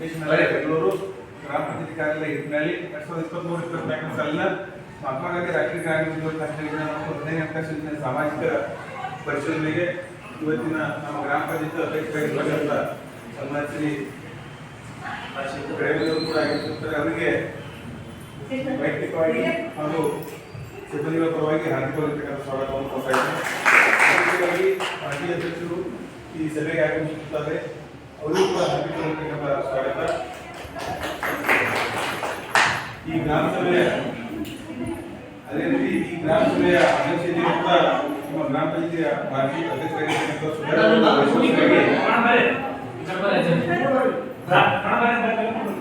ಬೆಂಗಳೂರು ಗ್ರಾಮ ಪಂಚಾಯತ್ ಕಾರ್ಯಾಲಯ ಹಿಟ್ನಲ್ಲಿ ಎರಡ್ ಸಾವಿರದ ಇಪ್ಪತ್ಮೂರು ಇಪ್ಪತ್ನಾಲ್ಕನೇ ಸಾಲಿನ ಮಹಾತ್ಮ ಗಾಂಧಿ ರಾಷ್ಟ್ರೀಯ ಗ್ರಾಮೀಣ ಯೋಜನೆ ಮತ್ತು ಹದಿನೈದು ಹಣಕಾಸು ಸಾಮಾಜಿಕ ಪರಿಶೀಲನೆಗೆ ಇವತ್ತಿನ ನಮ್ಮ ಗ್ರಾಮ ಪಂಚಾಯತ್ ಅಧ್ಯಕ್ಷರಾಗಿರ್ತಕ್ಕಂಥ ಸನ್ಮಾನ್ಯ ಶ್ರೀ ರೇವಣ್ಣವರು ಕೂಡ ಆಗಿರ್ತಾರೆ ಅವರಿಗೆ ವೈಯಕ್ತಿಕವಾಗಿ ಹಾಗೂ ಸಿಬ್ಬಂದಿಗಳ ಪರವಾಗಿ ಹಾರ್ದಿಕವಾಗಿರ್ತಕ್ಕಂಥ ಸ್ವಾಗತವನ್ನು ಕೊಡ್ತಾ ಇದ್ದೇನೆ. ಅಧ್ಯಕ್ಷರು ಈ ಸಭೆಗೆ ಆಗಮಿಸುತ್ತಾರೆ ಅವರಿಗೂ ಕೂಡ ಹಾರ್ದಿಕವಾಗಿರ್ತಕ್ಕಂಥ ಸ್ವಾಗತ ಈ ಗ್ರಾಮ ಸಭೆಯ ಅದೇ ರೀತಿ ಈ ಗ್ರಾಮ ಸಭೆಯ ಅಧ್ಯಕ್ಷತೆಯು ಕೂಡ ನಮ್ಮ ಗ್ರಾಮ ಪಂಚಾಯತಿಯ ಮಾಜಿ ಅಧ್ಯಕ್ಷರಾಗಿರ್ತಕ್ಕಂಥ ಸುಧಾಕರ್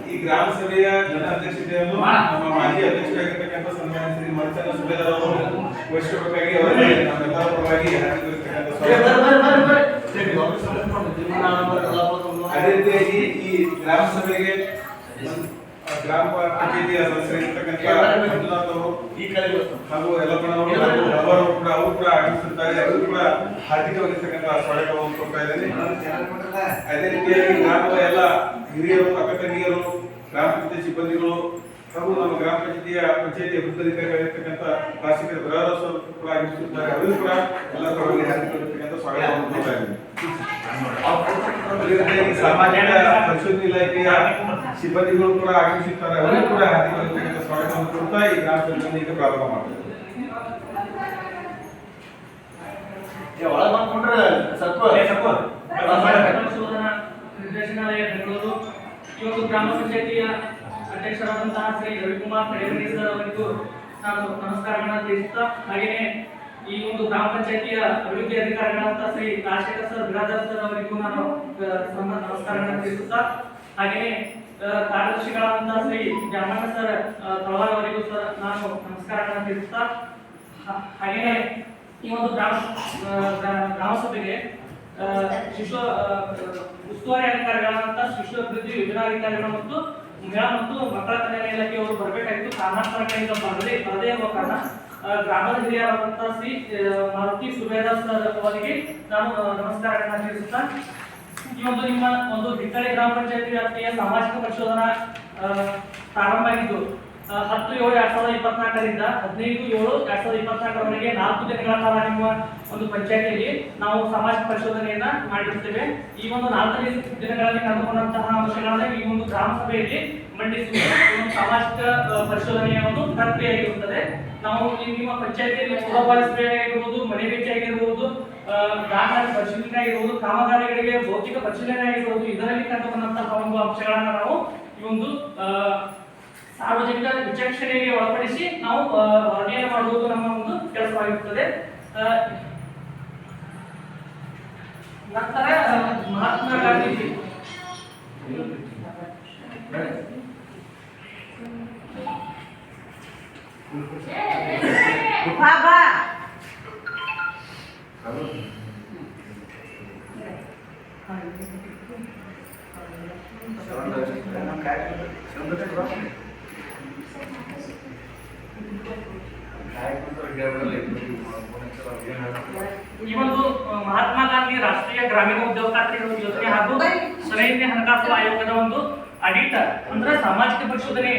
ಈ ಗ್ರಾಮ ಸಭೆಯ ಜನ ಅಧ್ಯಕ್ಷತೆಯನ್ನು ನಮ್ಮ ಮಾಜಿ ಅಧ್ಯಕ್ಷರಾಗಿರ್ತಕ್ಕಂಥ ಸನ್ಮಾನ್ಯ ಶ್ರೀ ಮರ್ಚನ ಸುಬೇದಾರ್ ಅವರು ವಹಿಸಬೇಕಾಗಿ ಅವರಿಗೆ ನಮ್ಮೆಲ್ಲರ ಪರವಾಗಿ ಹಾರ್ದಿಕವಾಗಿರ್ತಕ್ಕಂಥ ಸ್ವಾಗತ ಅದೇ ರೀತಿಯಾಗಿ ಈ ಗ್ರಾಮ ಸಭೆಗೆ ಗ್ರಾಮ ಪಂಚಾಯತಿಯ ಸದಸ್ಯರಿರ್ತಕ್ಕಂಥ ಹಾಗೂ ಯಲ್ಲಪ್ಪನವರು ಹಾಗೂ ಅವರು ಕೂಡ ಅವರು ಕೂಡ ಆಗಮಿಸುತ್ತಾರೆ. ಅವರು ಕೂಡ ಹಾರ್ದಿಕವಾಗಿರ್ತಕ್ಕಂಥ ಸ್ವಾಗತವನ್ನು ಕೊಡ್ತಾ ಇದ್ದೇನೆ ಅದೇ ರೀತಿಯಾಗಿ ಗ್ರಾಮದ ಎಲ್ಲ ಹಿರಿಯರು ಅಕ್ಕ ತಂಗಿಯರು ಗ್ರಾಮ ಪಂಚಾಯತ್ ಸಿಬ್ಬಂದಿಗಳು ಹಾಗೂ ನಮ್ಮ ಗ್ರಾಮ ಪಂಚಾಯತಿಯ ಪಂಚಾಯತಿ ವೃತ್ತಾಧಿಕಾರಿಗಳಿರ್ತಕ್ಕಂಥ ಶಾಸಕರ ಬರಾರಸ್ ಕೂಡ ಆಗಮಿಸುತ್ತಾರೆ ಅವರಿಗೂ ಕೂಡ ಎಲ್ಲ ಕೊಡುಗೆ ಹಾರ್ದಿಕವಾಗಿರ್ತಕ್ಕಂಥ ಸ್ವಾಗತವನ್ನು ಪರಿಶೋಧನೆ ಇಲಾಖೆಯ ಸಿಬ್ಬಂದಿಗಳು ಕೂಡ ಆಗಮಿಸುತ್ತಾರೆ. ಅವರು ಕೂಡ ಹಾರ್ದಿಕವಾಗಿರ್ತಕ್ಕಂಥ ಸ್ವಾಗತವನ್ನು ಕೊಡ್ತಾ ಈ ಗ್ರಾಮ ಪಂಚಾಯತಿ ಈಗ ಪ್ರಾರಂಭ ಮಾಡ್ತಾರೆ ಒಳಗೆ ಬಂದ್ಕೊಂಡ್ರೆ ನಿರ್ದೇಶನಾಲಯ ಬೆಂಗಳೂರು. ಇವತ್ತು ಗ್ರಾಮ ಪಂಚಾಯತಿಯ ಅಧ್ಯಕ್ಷರಾದಂತಹ ಶ್ರೀ ರವಿಕುಮಾರ್ ಕಡೇಮನಿ ಸರ್ ಅವರಿಗೂ ನಾನು ನಮಸ್ಕಾರಗಳನ್ನು ತಿಳಿಸುತ್ತಾ ಹಾಗೆಯೇ ಈ ಒಂದು ಗ್ರಾಮ ಪಂಚಾಯತಿಯ ಅಭಿವೃದ್ಧಿ ಅಧಿಕಾರಿಗಳಾದಂತಹ ಶ್ರೀ ರಾಜಶೇಖರ್ ಸರ್ ಬಿರಾದರ್ ಸರ್ ಅವರಿಗೂ ನಾನು ನಮಸ್ಕಾರಗಳನ್ನು ತಿಳಿಸುತ್ತಾ ಹಾಗೆಯೇ ಕಾರ್ಯದರ್ಶಿಗಳಾದಂತಹ ಶ್ರೀ ಜಾಮಣ್ಣ ಸರ್ ತಳವಾರ ಅವರಿಗೂ ಸರ್ ನಾನು ನಮಸ್ಕಾರಗಳನ್ನು ತಿಳಿಸುತ್ತಾ ಹಾಗೆಯೇ ಈ ಒಂದು ಗ್ರಾಮ ಆ, ಗ್ರಾ- ಗ್ರಾಮ ಸಭೆಗೆ ಆ, ಶಿಶು ಉಸ್ತುವಾರಿ ಅಧಿಕಾರಿಗಳಾದಂಥ ಶಿಶು ಅಭಿವೃದ್ಧಿ ಯೋಜನಾಧಿಕಾರಿಗಳು ಮತ್ತು ಮಹಿಳಾ ಮತ್ತು ಮಕ್ಕಳ ಕಲ್ಯಾಣ ಇಲಾಖೆಯವರು ಬರಬೇಕಾಗಿತ್ತು. ಕಾರಣಾಂತರ ಕಡೆಯಿಂದ ಬರದೆ ಬರದೇ ಇರುವ ಕಾರಣ ಗ್ರಾಮದ ಹಿರಿಯರಾದಂತಹ ಶ್ರೀ ಮಾರುತಿ ಸುಬೇದಾರ್ ಸರ್ ಅವರಿಗೆ ನಾನು ನಮಸ್ಕಾರಗಳನ್ನು ತಿಳಿಸುತ್ತಾ. ಈ ಒಂದು ನಿಮ್ಮ ಒಂದು ಹಿತ್ತಳೆ ಗ್ರಾಮ ಪಂಚಾಯತಿ ವ್ಯಾಪ್ತಿಯ ಸಾಮಾಜಿಕ ಪರಿಶೋಧನಾ ಪ್ರಾರಂಭ ಆಗಿದ್ದು ಹತ್ತು, ಏಳು, ಎರಡ್ ಸಾವಿರದ ಇಪ್ಪತ್ನಾಲ್ಕರಿಂದ ಹದಿನೈದು, ಏಳು, ಎರಡ್ ಸಾವಿರದ ಇಪ್ಪತ್ನಾಲ್ಕರವರೆಗೆ ನಾಲ್ಕು ದಿನಗಳ ಕಾಲ ನಿಮ್ಮ ಒಂದು ಪಂಚಾಯತಿಯಲ್ಲಿ ನಾವು ಸಮಾಜ ಪರಿಶೋಧನೆಯನ್ನ ಮಾಡಿರ್ತೇವೆ. ಈ ಒಂದು ನಾಲ್ಕೈದು ದಿನ- ದಿನಗಳಲ್ಲಿ ಕಂಡುಕೊಂಡಂತಹ ಅಂಶಗಳನ್ನ ಈ ಒಂದು ಗ್ರಾಮ ಸಭೆಯಲ್ಲಿ ಮಂಡಿಸುವ ಸಾಮಾಜಿಕ ಪರಿಶೋಧನೆಯ ಒಂದು ಪ್ರಕ್ರಿಯೆಯಾಗಿರುತ್ತದೆ. ನಾವು ನಿಮ್ಮ ಪಂಚಾಯತಿಯಲ್ಲಿ ಪೂರ್ವಭಾವಿ ಸಭೆ ಆಗಿರ್ಬೋದು, ಮನೆ ಭೇಟಿ ಆಗಿರ್ಬೋದು ದಾಖಲೆ ಪರಿಶೀಲನೆ ಆಗಿರ್ಬೋದು, ಕಾಮಗಾರಿಗಳಿಗೆ ಭೌತಿಕ ಪರಿಶೀಲನೆ ಆಗಿರ್ಬೋದು, ಇದರಲ್ಲಿ ಕಂಡುಕೊಂಡಂತಹ ಒಂದು ಅಂಶಗಳನ್ನ ನಾವು ಈ ಒಂದು ಸಾರ್ವಜನಿಕ ವಿಚಕ್ಷಣೆಗೆ ಒಳಪಡಿಸಿ ನಾವು ವರದಿಯನ್ನು ಮಾಡುವುದು ನಮ್ಮ ಒಂದು ಕೆಲಸವಾಗಿರುತ್ತದೆ. ನಂತರ ಮಹಾತ್ಮ ಗಾಂಧೀಜಿ. ಬಾಬಾ ಈ ಒಂದು ಮಹಾತ್ಮ ಗಾಂಧಿ ರಾಷ್ಟ್ರೀಯ ಗ್ರಾಮೀಣ ಉದ್ಯೋಗ ಖಾತ್ರಿ ಯೋಜನೆ ಹಾಗೂ ಸನೈನ್ಯ ಹಣಕಾಸು ಆಯೋಗದ ಒಂದು ಅಡಿಟರ್. ಅಂದ್ರೆ ಸಾಮಾಜಿಕ ಪರಿಶೋಧನೆ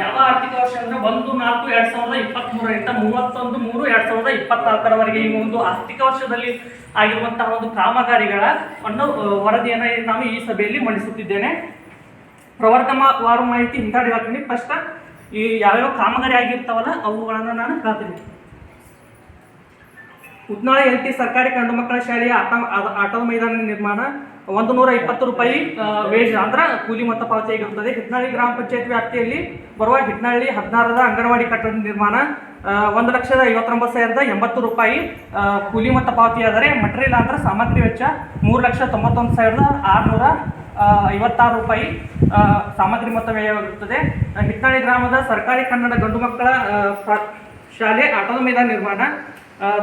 ಯಾವ ಆರ್ಥಿಕ ವರ್ಷ ಅಂದ್ರೆ ಒಂದು ನಾಲ್ಕು ಎರಡ್ ಸಾವಿರದ ಇಪ್ಪತ್ತ್ ಮೂರರಿಂದ ಮೂವತ್ತೊಂದು ಮೂರು ಎರಡ್ ಸಾವಿರದ ಇಪ್ಪತ್ನಾಲ್ಕರವರೆಗೆ ಈ ಒಂದು ಆರ್ಥಿಕ ವರ್ಷದಲ್ಲಿ ಆಗಿರುವಂತಹ ಒಂದು ಕಾಮಗಾರಿಗಳ ಒಂದು ವರದಿಯನ್ನು ನಾನು ಈ ಸಭೆಯಲ್ಲಿ ಮಂಡಿಸುತ್ತಿದ್ದೇನೆ. ಪ್ರವರ್ಗವಾರು ಮಾಹಿತಿ ಹಿಂದಾಡಿ ಹಾಕ್ತೀನಿ ಫಸ್ಟ್ ಈ ಯಾವ್ಯಾವ ಕಾಮಗಾರಿ ಆಗಿರ್ತಾವಲ್ಲ, ಅವುಗಳನ್ನು ನಾನು ಹೇಳ್ತೀನಿ. ಉದ್ನಾಳ ಎಲ್ ಟಿ ಸರ್ಕಾರಿ ಗಂಡು ಮಕ್ಕಳ ಶಾಲೆಯ ಆಟ ಆಟದ ಮೈದಾನ ನಿರ್ಮಾಣ, ಒಂದು ನೂರ ಇಪ್ಪತ್ತು ರೂಪಾಯಿ ವೇಜ್ ಅಂದ್ರೆ ಕೂಲಿ ಮೊತ್ತ ಪಾವತಿಯಾಗಿರುತ್ತದೆ ಹಿಟ್ನಳ್ಳಿ ಗ್ರಾಮ ಪಂಚಾಯತ್ ವ್ಯಾಪ್ತಿಯಲ್ಲಿ ಬರುವ ಹಿಟ್ನಳ್ಳಿ ಹದಿನಾರರ ಅಂಗನವಾಡಿ ಕಟ್ಟಡ ನಿರ್ಮಾಣ ಒಂದು ಲಕ್ಷದ ಐವತ್ತೊಂಬತ್ತು ಸಾವಿರದ ಎಂಬತ್ತು ರೂಪಾಯಿ ಕೂಲಿ ಮೊತ್ತ ಪಾವತಿಯಾದರೆ ಮಟೀರಿಯಲ್ ಅಂದ್ರೆ ಸಾಮಗ್ರಿ ವೆಚ್ಚ ಮೂರು ಲಕ್ಷ ತೊಂಬತ್ತೊಂದು ಸಾವಿರದ ಆರುನೂರ ಐವತ್ತಾರು ರೂಪಾಯಿ ಸಾಮಗ್ರಿ ಮೊತ್ತ ವ್ಯಯವಾಗಿರುತ್ತದೆ ಹಿತ್ತಾಳೆ ಗ್ರಾಮದ ಸರ್ಕಾರಿ ಕನ್ನಡ ಗಂಡು ಮಕ್ಕಳ ಶಾಲೆ ಆಟದ ಮೈದಾನ ನಿರ್ಮಾಣ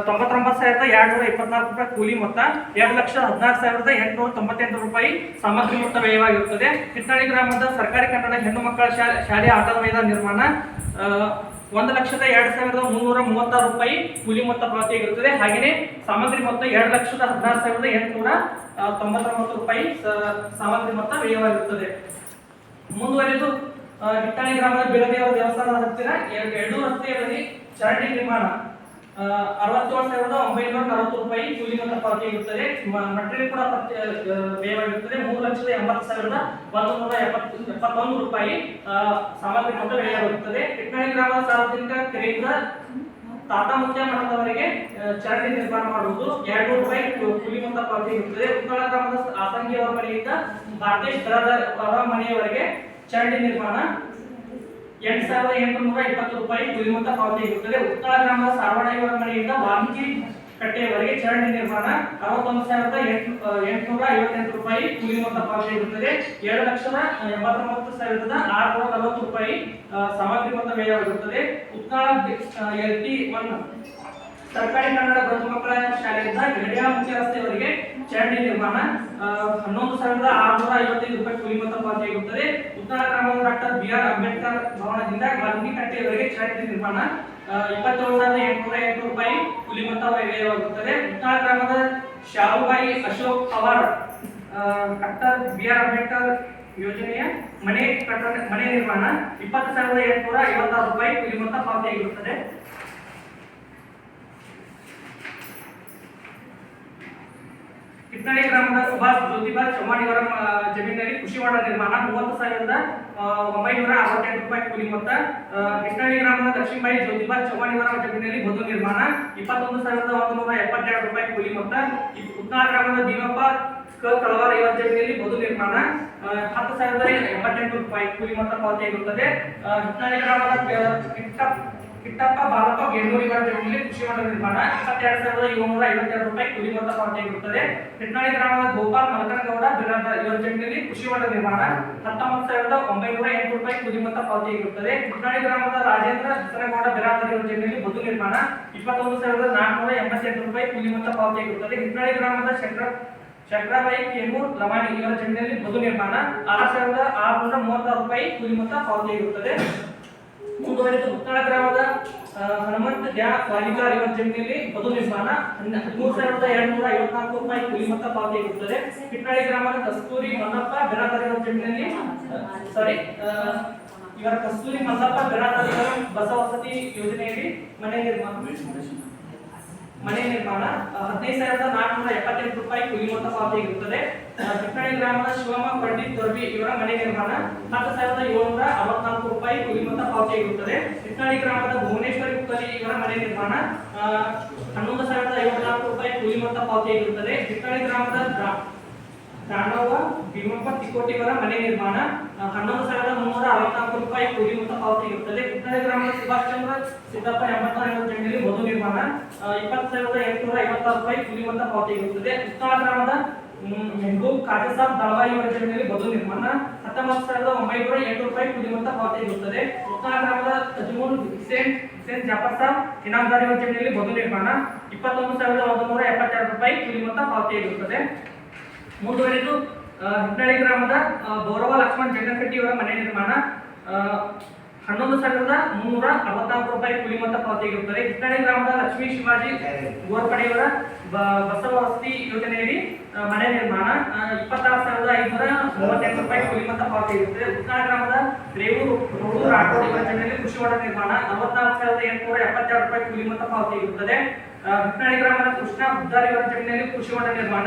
ತೊಂಬತ್ತೊಂಬತ್ತು ಸಾವಿರದ ಎರಡುನೂರ ಇಪ್ಪತ್ನಾಲ್ಕು ರೂಪಾಯಿ ಕೂಲಿ ಮೊತ್ತ, ಎರಡು ಲಕ್ಷ ಹದಿನಾರು ಸಾವಿರದ ಎಂಟುನೂರ ತೊಂಬತ್ತೆಂಟು ರೂಪಾಯಿ ಸಾಮಗ್ರಿ ಮೊತ್ತ ವ್ಯಯವಾಗಿರುತ್ತದೆ. ಹಿತ್ತಾಳೆ ಗ್ರಾಮದ ಸರ್ಕಾರಿ ಕನ್ನಡ ಹೆಣ್ಣು ಮಕ್ಕಳ ಶಾಲೆ ಶಾಲೆಯ ಆಟದ ಮೈದಾನ ನಿರ್ಮಾಣ ಒಂದು ಲಕ್ಷದ ಎರಡು ಸಾವಿರದ ಮುನ್ನೂರ ಮೂವತ್ತಾರು ರೂಪಾಯಿ ಕೂಲಿ ಮೊತ್ತ ಪಾವತಿಯಾಗಿರುತ್ತದೆ ಹಾಗೆಯೇ ಸಾಮಗ್ರಿ ಮೊತ್ತ ಎರಡು ಲಕ್ಷದ ಹದಿನಾರು ಸಾವಿರದ ಎಂಟುನೂರ ತೊಂಬತ್ತೊಂಬತ್ತು ರೂಪಾಯಿ ಸಾಮಗ್ರಿ ಮೊತ್ತ ವ್ಯಯವಾಗಿರುತ್ತದೆ. ಮುಂದುವರೆದು ಹಿಟ್ಟಾಣಿ ಗ್ರಾಮದ ಬೀರದೇವರ ದೇವಸ್ಥಾನದ ಹತ್ತಿರ ಎರಡು ಎರಡು ರಸ್ತೆಯ ಬದಿ ಚರಂಡಿ ನಿರ್ಮಾಣ. ಅರವತ್ತೇಳು ಸಾವಿರದ ಒಂಬೈನೂರ ನಲವತ್ತು ರೂಪಾಯಿ ಕೂಲಿ ಮತ್ತು ಪಾವತಿ ಇರುತ್ತದೆ. ಮಟೀರಿಯಲ್ ಕೂಡ ವ್ಯಯವಾಗಿರುತ್ತದೆ. ಮೂರು ಲಕ್ಷದ ಎಂಬತ್ತು ಸಾವಿರದ ಒಂದು ನೂರ ಎಪ್ಪತ್ತು, ಎಪ್ಪತ್ತೊಂದು ರೂಪಾಯಿ ಸಾಮಗ್ರಿ ಮೊತ್ತ ವ್ಯಯವಾಗಿರುತ್ತದೆ ಹಿಟ್ನಾಳಿ ಗ್ರಾಮದ ಸಾರ್ವಜನಿಕ ಕೆರೆಯಿಂದ ತಾತ ಮುಖ್ಯ ಮಠದವರೆಗೆ ಚರಂಡಿ ನಿರ್ಮಾಣ ಮಾಡುವುದು ಎರಡು ರೂಪಾಯಿ ಕೂಲಿ ಮೊತ್ತ ಪಾವತಿ ಇರುತ್ತದೆ. ಉತ್ತರ ಗ್ರಾಮದ ಆಸಂಗಿ ಅವರ ಮನೆಯಿಂದ ಭಾರತೇಶ್ ಅವರ ಮನೆಯವರೆಗೆ ಚರಂಡಿ ನಿರ್ಮಾಣ ಎಂಟು ಸಾವಿರದ ಎಂಟುನೂರ ಇಪ್ಪತ್ತು ರೂಪಾಯಿ ಮೊತ್ತ ಪಾವತಿ ಇರುತ್ತದೆ. ಉತ್ತರ ಗ್ರಾಮದ ಸಾರ್ವಜನಿಕರ ಮನೆಯಿಂದ ವಾಲ್ಮೀಕಿ ಕಟ್ಟೆಯವರೆಗೆ ಚರಂಡಿ ನಿರ್ಮಾಣ ಅರವತ್ತೊಂದು ಸಾವಿರದ ಎಂಟು ಎಂಟುನೂರ ಐವತ್ತೆಂಟು ರೂಪಾಯಿ ಮೊತ್ತ ಪಾವತಿ ಇರುತ್ತದೆ. ಎರಡು ಲಕ್ಷದ ಎಂಬತ್ತೊಂಬತ್ತು ಸಾವಿರದ ಆರುನೂರ ನಲವತ್ತು ರೂಪಾಯಿ ಸಾಮಗ್ರಿ ಮೊತ್ತ ವ್ಯಯವಾಗಿರುತ್ತದೆ. ಉತ್ಕಳ ಎಲ್ ಟಿ ಒನ್ ಸರ್ಕಾರಿ ಕನ್ನಡ ಮಕ್ಕಳ ಶಾಲೆಯಿಂದ ಗಡಿಯ ಮುಖ್ಯ ರಸ್ತೆಯವರೆಗೆ ಚರಂಡಿ ನಿರ್ಮಾಣ. ಹನ್ನೊಂದು ಸಾವಿರದ ಆರುನೂರ ಐವತ್ತೈದು ರೂಪಾಯಿ ಕೂಲಿ ಮೊತ್ತ ಪಾವತಿಯಾಗುತ್ತದೆ ಉತ್ತರ ಗ್ರಾಮದ ಡಾಕ್ಟರ್ ಬಿ ಆರ್ ಅಂಬೇಡ್ಕರ್ ಭವನದಿಂದ ಗಾಂಧಿ ಕಟ್ಟೆಯವರೆಗೆ ಚರಂಡಿ ನಿರ್ಮಾಣ. ಇಪ್ಪತ್ತೇಳು ಸಾವಿರದ ಎಂಟುನೂರ ಎಂಟು ರೂಪಾಯಿ ಕೂಲಿ ಮೊತ್ತ ವ್ಯಯವಾಗುತ್ತದೆ. ಉತ್ತರ ಗ್ರಾಮದ ಶಾಹುಬಾಯಿ ಅಶೋಕ್ ಪವಾರ್ ಆ, ಡಾಕ್ಟರ್ ಬಿ ಆರ್ ಅಂಬೇಡ್ಕರ್ ಯೋಜನೆಯ ಮನೆ ಕಟ್ಟ ಮನೆ ನಿರ್ಮಾಣ. ಇಪ್ಪತ್ತು ಸಾವಿರದ ಎಂಟುನೂರ ಐವತ್ತಾರು ರೂಪಾಯಿ ಕೂಲಿ ಮೊತ್ತ ಪಾವತಿಯಾಗಿರುತ್ತದೆ ಕಿತ್ನಾಳಿ ಗ್ರಾಮದ ಸುಭಾಷ್ ಜ್ಯೋತಿಬಾ ಚೌಹಾಣಿಯವರ ಆ, ಜಮೀನಿನಲ್ಲಿ ಕೃಷಿ ಹೊಂಡ ನಿರ್ಮಾಣ. ಮೂವತ್ತು ಸಾವಿರದ ಒಂಬೈನೂರ ಅರವತ್ತೆಂಟು ರೂಪಾಯಿ ಕೂಲಿ ಮೊತ್ತ. ಕಿತ್ನಾಳಿ ಗ್ರಾಮದ ಲಕ್ಷ್ಮೀಬಾಯಿ ಜ್ಯೋತಿಬಾ ಚೌಹಾಣಿಯವರ ಜಮೀನಿನಲ್ಲಿ ಬದು ನಿರ್ಮಾಣ. ಇಪ್ಪತ್ತೊಂದು ಸಾವಿರದ ಒಂದು ನೂರ ಎಪ್ಪತ್ತೆರಡು ರೂಪಾಯಿ ಕೂಲಿ ಮೊತ್ತ. ಉತ್ತರ ಗ್ರಾಮದ ದೀಮಪ್ಪ ಕ ತಳವಾರ ಇವರ ಜಮೀನಿನಲ್ಲಿ ಬದು ನಿರ್ಮಾಣ. ಹತ್ತು ಸಾವಿರದ ಎಂಬತ್ತೆಂಟು ರೂಪಾಯಿ ಕೂಲಿ ಮೊತ್ತ ಪಾವತಿಯಾಗಿರುತ್ತದೆ. ಆ, ಕಿತ್ನಾಳಿ ಗ್ರಾಮದ ಕಿಟ್ಟಪ್ಪ ಬಾಲಪ್ಪ ಗೆಂಡೂರಿ ಇವರ ಜಮೀನಿನಲ್ಲಿ ಕೃಷಿ ಮಂಡಲ ನಿರ್ಮಾಣ. ಇಪ್ಪತ್ತೆರಡು ಸಾವಿರದ ಏಳ್ನೂರ ಐವತ್ತೆರಡು ರೂಪಾಯಿ ಕೂಲಿ ಮೊತ್ತ ಪಾವತಿಯಾಗಿರುತ್ತದೆ ಹಿಟ್ನಾಳಿ ಗ್ರಾಮದ ಗೋಪಾಲ್ ಮಲಕನಗೌಡ, ಬಿರಾದ ಜಮೀನಿನಲ್ಲಿ ಕೃಷಿ ಮಂಡಲ ನಿರ್ಮಾಣ. ಹತ್ತೊಂಬತ್ತು ಸಾವಿರದ ಒಂಬೈನೂರ ಎಂಟು ರೂಪಾಯಿ ಕೂಲಿ ಮೊತ್ತ ಪಾವತಿಯಾಗಿರುತ್ತದೆ ಹಿಟ್ನಾಳಿ ಗ್ರಾಮದ ರಾಜೇಂದ್ರ ಹಸನಗೌಡ, ಬಿರಾದ ಜಮೀನಿನಲ್ಲಿ ಬದು ನಿರ್ಮಾಣ. ಇಪ್ಪತ್ತೊಂದು ಸಾವಿರದ ನಾಲ್ಕುನೂರ ಎಂಬತ್ತೆಂಟು ರೂಪಾಯಿ ಕೂಲಿ ಮೊತ್ತ ಪಾವತಿಯಾಗಿರುತ್ತದೆ ಹಿಟ್ನಾಳಿ ಗ್ರಾಮದ ಶಂಕರ ಶಂಕರಬಾಯಿ ಕೇಮೂರ್ ಲಮಾಣಿ ಜಮೀನಿನಲ್ಲಿ ಬದು ನಿರ್ಮಾಣ. ಆರು ಸಾವಿರದ ಆರುನೂರ ಮೂವತ್ತಾರು ರೂಪಾಯಿ ಕೂಲಿ ಮೊತ್ತ ಪಾವತಿಯಾಗಿರುತ್ತದೆ ಮುಂದುವರೆದು ಉತ್ತರ ಗ್ರಾಮದ ಹನುಮಂತ ಗ್ಯಾ ವಾಲಿಕಾರ್ ಇವರ ಜಮೀನಿನಲ್ಲಿ ಬದು ನಿರ್ಮಾಣ. ಹದಿಮೂರು ಸಾವಿರದ ಎರಡ್ನೂರ ಐವತ್ನಾಲ್ಕು ರೂಪಾಯಿ ಕೂಲಿ ಮೊತ್ತ ಪಾವತಿಯಾಗಿರುತ್ತದೆ ಕಿಟ್ನಾಳಿ ಗ್ರಾಮದ ಕಸ್ತೂರಿ ಮಲ್ಲಪ್ಪ ಬಿರಾದರ್ ಇವರ ಜಮೀನಿನಲ್ಲಿ ಸಾರಿ ಇವರ ಕಸ್ತೂರಿ ಮಲ್ಲಪ್ಪ ಬಿರಾದರ್ ಇವರ ಬಸ ವಸತಿ ಯೋಜನೆಯಲ್ಲಿ ಮನೆ ನಿರ್ಮಾಣ. ಮನೆ ನಿರ್ಮಾಣ ಹದಿನೈದು ಸಾವಿರದ ನಾಲ್ಕುನೂರ ಎಪ್ಪತ್ತೆಂಟು ರೂಪಾಯಿ ಕೂಲಿ ಮೊತ್ತ ಇರುತ್ತದೆ. ಕಿಟ್ನಾಳಿ ಗ್ರಾಮದ ಶಿವಮ್ಮ, ಪಂಡಿತ್ ದೊರ್ಬಿ ಇವರ ಮನೆ ನಿರ್ಮಾಣ, ಹತ್ತು ಸಾವಿರದ ಏಳ್ನೂರ ಅರವತ್ನಾಲ್ಕು ರೂಪಾಯಿ ಕೂಲಿ ಮೊತ್ತ ಇರುತ್ತದೆ. ಕಿಟ್ನಾಳಿ ಗ್ರಾಮದ ಭುವನೇಶ್ವರಿ ಕುಕ್ಕಲಿ ಇವರ ಮನೆ ನಿರ್ಮಾಣ ಹನ್ನೊಂದು ಸಾವಿರದ ಐವತ್ನಾಲ್ಕು ರೂಪಾಯಿ ಕೂಲಿ ಮೊತ್ತ ಇರುತ್ತದೆ. ಕಿಟ್ನಾಳಿ ಗ್ರಾಮದ ದಾನವ ಭೀಮಪ್ಪ, ತಿಕೋಟಿವರ ಮನೆ ನಿರ್ಮಾಣ ಹನ್ನೊಂದು ಸಾವಿರದ ಮುನ್ನೂರ ಅರವತ್ನಾಲ್ಕು ರೂಪಾಯಿ ಕೂಲಿ ಪಾವತಿ ಇರುತ್ತದೆ. ಕಿತ್ತಳೆ ಗ್ರಾಮದ ಸುಭಾಷ್ ಚಂದ್ರ, ಸಿದ್ದಪ್ಪ ಎಂಬತ್ತಾರು ಎಂಬ ಜಮೀನಿನಲ್ಲಿ ಮಧು ನಿರ್ಮಾಣ ಇಪ್ಪತ್ತು ಸಾವಿರದ ಎಂಟುನೂರ ಐವತ್ತಾರು ರೂಪಾಯಿ ಕೂಲಿ ಪಾವತಿ ಇರುತ್ತದೆ. ಉತ್ತರ ಗ್ರಾಮದ ಮೆಹಬೂಬ್ ಖಾಜಾ ಸಾಬ್ ದಳವಾಯಿ ಅವರ ಜಮೀನಿನಲ್ಲಿ ಮಧು ನಿರ್ಮಾಣ, ಹತ್ತೊಂಬತ್ತು ಸಾವಿರದ ಒಂಬೈನೂರ ಎಂಟು ರೂಪಾಯಿ ಕೂಲಿ ಪಾವತಿ ಇರುತ್ತದೆ. ಉತ್ತರ ಗ್ರಾಮದ ಅಜ್ಮೂರ್ ಹುಸೇನ್ ಹುಸೇನ್ ಜಾಫರ್ ಸಾಬ್, ಇನಾಮದಾರಿ ಅವರ ಜಮೀನಿನಲ್ಲಿ ಮಧು ನಿರ್ಮಾಣ, ಇಪ್ಪತ್ತೊಂದು ಸಾವಿರದ ಒಂಬೈನೂರ ನೂರ ಎಪ್ಪತ್ತೆರಡು ರೂಪಾಯಿ ಕೂಲಿ ಮೊತ್ತ ಪಾವತಿಯಾಗಿರುತ್ತದೆ ಮುಂದುವರೆದು ಆ, ಹಿಟ್ನಳ್ಳಿ ಗ್ರಾಮದ ಗೌರವ ಲಕ್ಷ್ಮಣ್ ಜಂಗಕಟ್ಟಿ ಅವರ ಮನೆ ನಿರ್ಮಾಣ ಹನ್ನೊಂದು ಸಾವಿರದ ಮುನ್ನೂರ ಅರವತ್ನಾಲ್ಕು ರೂಪಾಯಿ ಕೂಲಿ ಮೊತ್ತ ಪಾವತಿಯಾಗಿರುತ್ತದೆ ಹಿಟ್ನಳ್ಳಿ ಗ್ರಾಮದ ಲಕ್ಷ್ಮೀ ಶಿವಾಜಿ ಗೋರ್ಪಡೆಯವರ ಬ- ಬಸವ ವಸತಿ ಯೋಜನೆಯಲ್ಲಿ ಮನೆ ನಿರ್ಮಾಣ ಇಪ್ಪತ್ತಾರು ಸಾವಿರದ ಐನೂರ ಮೂವತ್ತೆಂಟು ರೂಪಾಯಿ ಕೂಲಿ ಮೊತ್ತ ಪಾವತಿಯಾಗಿರುತ್ತದೆ ಉತ್ತರ ಗ್ರಾಮದ ರೇವೂರು ಯೋಜನೆಯಲ್ಲಿ ಕೃಷಿ ಹೊಂಡ ನಿರ್ಮಾಣ ನಲವತ್ನಾಲ್ಕು ಸಾವಿರದ ಎಂಟುನೂರ ಎಪ್ಪತ್ತಾರು ರೂಪಾಯಿ ಕೂಲಿ ಮೊತ್ತ ಪಾವತಿಯಾಗಿರುತ್ತದೆ ಹಿಟ್ನಳ್ಳಿ ಗ್ರಾಮದ ಕೃಷ್ಣ ಉದ್ದಾರಿ ಯೋಜನೆಯಲ್ಲಿ ಕೃಷಿ ಹೊಂಡ ನಿರ್ಮಾಣ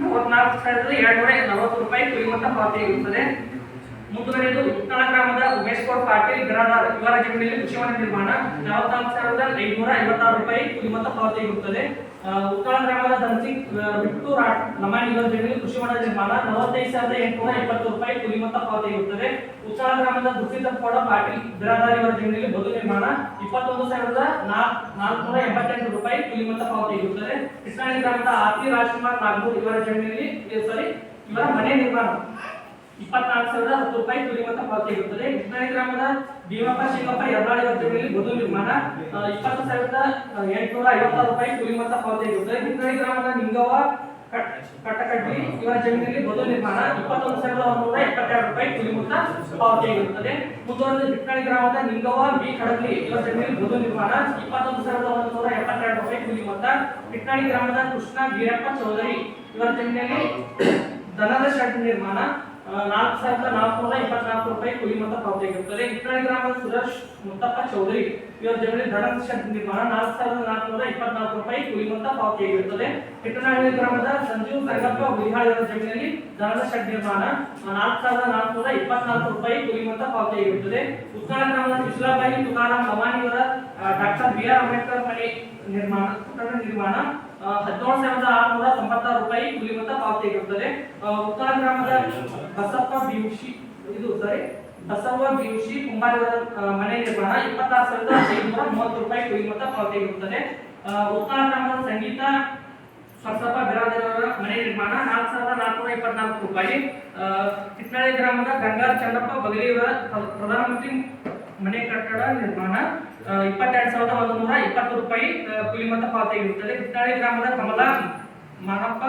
ಮೂವತ್ನಾಲ್ಕು ಸಾವಿರದ ಏಳ್ನೂರ ನಲವತ್ತು ರೂಪಾಯಿ ಕೂಲಿ ಪಾವತಿ ಪಾವತಿಯಾಗಿರುತ್ತದೆ ಮುಂದುವರೆದು ಉತ್ತರ ಗ್ರಾಮದ ಉಮೇಶ್ ಗೌಡ್ ಪಾಟೀಲ್ ಬಿರಾದಾರ್ ಇವರ ಜಮೀನಿನಲ್ಲಿ ಕೃಷಿ ಹೊಂಡ ನಿರ್ಮಾಣ ನಲವತ್ನಾಲ್ಕು ಸಾವಿರದ ಐನೂರ ಐವತ್ತಾರು ರೂಪಾಯಿ ಕುಲಿಮತ ಪಾವತಿ ಪಾವತಿಯಾಗಿರುತ್ತದೆ ಉತ್ತಾಳ ಗ್ರಾಮದ ಧನ್ಸಿಂಗ್ ಬಿಟ್ಟು ಲಮಾಣಿ ಇವರ ಜಮೀನಿನಲ್ಲಿ ಕೃಷಿ ಹೊಂಡ ನಿರ್ಮಾಣ ನಲವತ್ತೈದು ಸಾವಿರದ ಎಂಟುನೂರ ಇಪ್ಪತ್ತು ರೂಪಾಯಿ ಕುಲಿಮತ ಪಾವತಿ ಇರುತ್ತದೆ. ಉತ್ತರ ಗ್ರಾಮದ ದುಸಿತಪ್ಪಡ ಪಾಟೀಲ್ ಬಿರಾದಾರ್ ಇವರ ಜಮೀನಿನಲ್ಲಿ ಬದು ನಿರ್ಮಾಣ ಇಪ್ಪತ್ತೊಂದು ಸಾವಿರದ ನಾಲ್ಕು ನಾಲ್ಕುನೂರ ಎಂಬತ್ತೆಂಟು ರೂಪಾಯಿ ಕುಲಿಮತ್ತ ಪಾವತಿ ಇರುತ್ತದೆ. ಕೃಷ್ಣಾಣಿ ಗ್ರಾಮದ ಆರ್ತಿ ರಾಜ್ಕುಮಾರ್ ನಾಗೂರ್ ಇವರ ಜಮೀನಿನಲ್ಲಿ ಸಾರಿ ಇವರ ಮನೆ ನಿರ್ಮಾಣ. ಇಪ್ಪತ್ನಾಲ್ಕು ಸಾವಿರದ ಹತ್ತು ರೂಪಾಯಿ ತುಳಿಮಂತ ಪಾವತಿಯಾಗುತ್ತದೆ ಇಪ್ಪತ್ತನೇ ಗ್ರಾಮದ ಭೀಮಪ್ಪ, ಶಿವಪ್ಪ ಯರ್ನಾಳ್ ಜಮೀನಿನಲ್ಲಿ ಬದು ನಿರ್ಮಾಣ. ಇಪ್ಪತ್ತು ಸಾವಿರದ ಎಂಟುನೂರ ಐವತ್ತಾರು ರೂಪಾಯಿ ತುಳಿಮಂತ ಪಾವತಿಯಾಗುತ್ತದೆ ಹಿತ್ತನೆ ಗ್ರಾಮದ ನಿಂಗವ್ವ ಕಟ್ಟಕಟ್ಟಿ ಇವರ ಜಮೀನಿನಲ್ಲಿ ಬದು ನಿರ್ಮಾಣ. ಇಪ್ಪತ್ತೊಂದು ಸಾವಿರದ ಒಂದೂರ ಎಪ್ಪತ್ತೆರಡು ರೂಪಾಯಿ ತುಳಿಮುತ್ತ ಮೊತ್ತ ಪಾವತಿಯಾಗಿರುತ್ತದೆ ಮುಂದುವರೆದ ಬಿಟ್ನಾಳಿ ಗ್ರಾಮದ ನಿಂಗವ್ವ, ಬಿ. ಕಡಲಿ ಇವರ ಜಮೀನಿನಲ್ಲಿ ಬದು ನಿರ್ಮಾಣ. ಇಪ್ಪತ್ತೊಂದು ಸಾವಿರದ ಒಂದೂರ ಎಪ್ಪತ್ತೆರಡು ರೂಪಾಯಿ ತುಳಿಮುತ್ತ ಮೊತ್ತ. ಗ್ರಾಮದ ಕೃಷ್ಣ ವೀರಪ್ಪ ಚೌಧರಿ ಇವರ ಜಮೀನಿನಲ್ಲಿ ದನದ ಶೆಡ್ ನಿರ್ಮಾಣ. ನಾಲ್ಕು ಸಾವಿರದ ನಾಲ್ಕುನೂರ ಇಪ್ಪತ್ನಾಲ್ಕು ರೂಪಾಯಿ ಕೂಲಿ ಮೊತ್ತ ಪಾವತಿಯಾಗಿರುತ್ತದೆ. ಹಿಟ್ಟಳ್ಳಿ ಗ್ರಾಮದ ಸುರೇಶ್ ಮುತ್ತಪ್ಪ ಚೌಧರಿ ಇವರ ಧರ್ಮ ಶೆಡ್ ನಿರ್ಮಾಣ ನಾಲ್ಕು ಸಾವಿರದ ನಾಲ್ಕುನೂರ ಇಪ್ಪತ್ನಾಲ್ಕು ರೂಪಾಯಿ ಕೂಲಿ ಮೊತ್ತ ಪಾವತಿಯಾಗಿರುತ್ತದೆ. ಹಿಟ್ಟನಹಳ್ಳಿ ಗ್ರಾಮದ ಸಂಜೀವ್ ಸಂಗಪ್ಪ ಹುಲಿಹಾಳ್ ಇವರ ಧನದ ಶೆಡ್ ನಿರ್ಮಾಣ ನಾಲ್ಕು ಸಾವಿರದ ನಾಲ್ಕುನೂರ ಇಪ್ಪತ್ನಾಲ್ಕು ರೂಪಾಯಿ ಕೂಲಿ ಮೊತ್ತ ಪಾವತಿಯಾಗಿರುತ್ತದೆ. ಉತ್ತರ ಗ್ರಾಮದ Vishwabai Tukaram Bhavani doctor B R Ambedkar ಮನೆ ನಿರ್ಮಾಣ ನಿರ್ಮಾಣ ಹದಿನೇಳು ಸಾವಿರದ ಆರುನೂರ ತೊಂಬತ್ತಾರು ರೂಪಾಯಿ ಕೂಲಿ ಮೊತ್ತ ಪಾವತಿಯಾಗಿರುತ್ತದೆ ಉತ್ತರ ಗ್ರಾಮದ ಬಸಪ್ಪ ಬಿಯುಷಿ ಇದು ಸಾರಿ ಬಸವ್ವ ಬಿಯುಷಿ ಕುಂಬಾರವರ ಮನೆ ನಿರ್ಮಾಣ ಇಪ್ಪತ್ತಾರು ಸಾವಿರದ ಐನೂರ ಮೂವತ್ತು ರೂಪಾಯಿ ಮೊತ್ತ ಪಾವತಿಯಾಗಿರುತ್ತದೆ ಉತ್ತರ ಗ್ರಾಮದ ಸಂಗೀತ ಬಸಪ್ಪ ಬಿರಾದರವರ ಮನೆ ನಿರ್ಮಾಣ ನಾಲ್ಕು ಸಾವಿರದ ನಾಲ್ಕುನೂರ ಇಪ್ಪತ್ನಾಲ್ಕು ರೂಪಾಯಿ. ಕಿತ್ತಳೆ ಗ್ರಾಮದ ಗಂಗಾರ್ ಚಂದಪ್ಪ ಬಗಲಿಯವರ ಪ್ರಧಾನ ಪ್ರಧಾನಮಂತ್ರಿ ಮನೆ ಕಟ್ಟಡ ನಿರ್ಮಾಣ ಇಪ್ಪತ್ತೆರಡು ಸಾವಿರದ ಒಂದು ನೂರ ಇಪ್ಪತ್ತು ರೂಪಾಯಿ ಕೂಲಿ ಮೊತ್ತ ಪಾವತಿಯಾಗಿರುತ್ತದೆ ಹಿತ್ತಾಳೆ ಗ್ರಾಮದ ಕಮಲಾ ಮಾನಪ್ಪ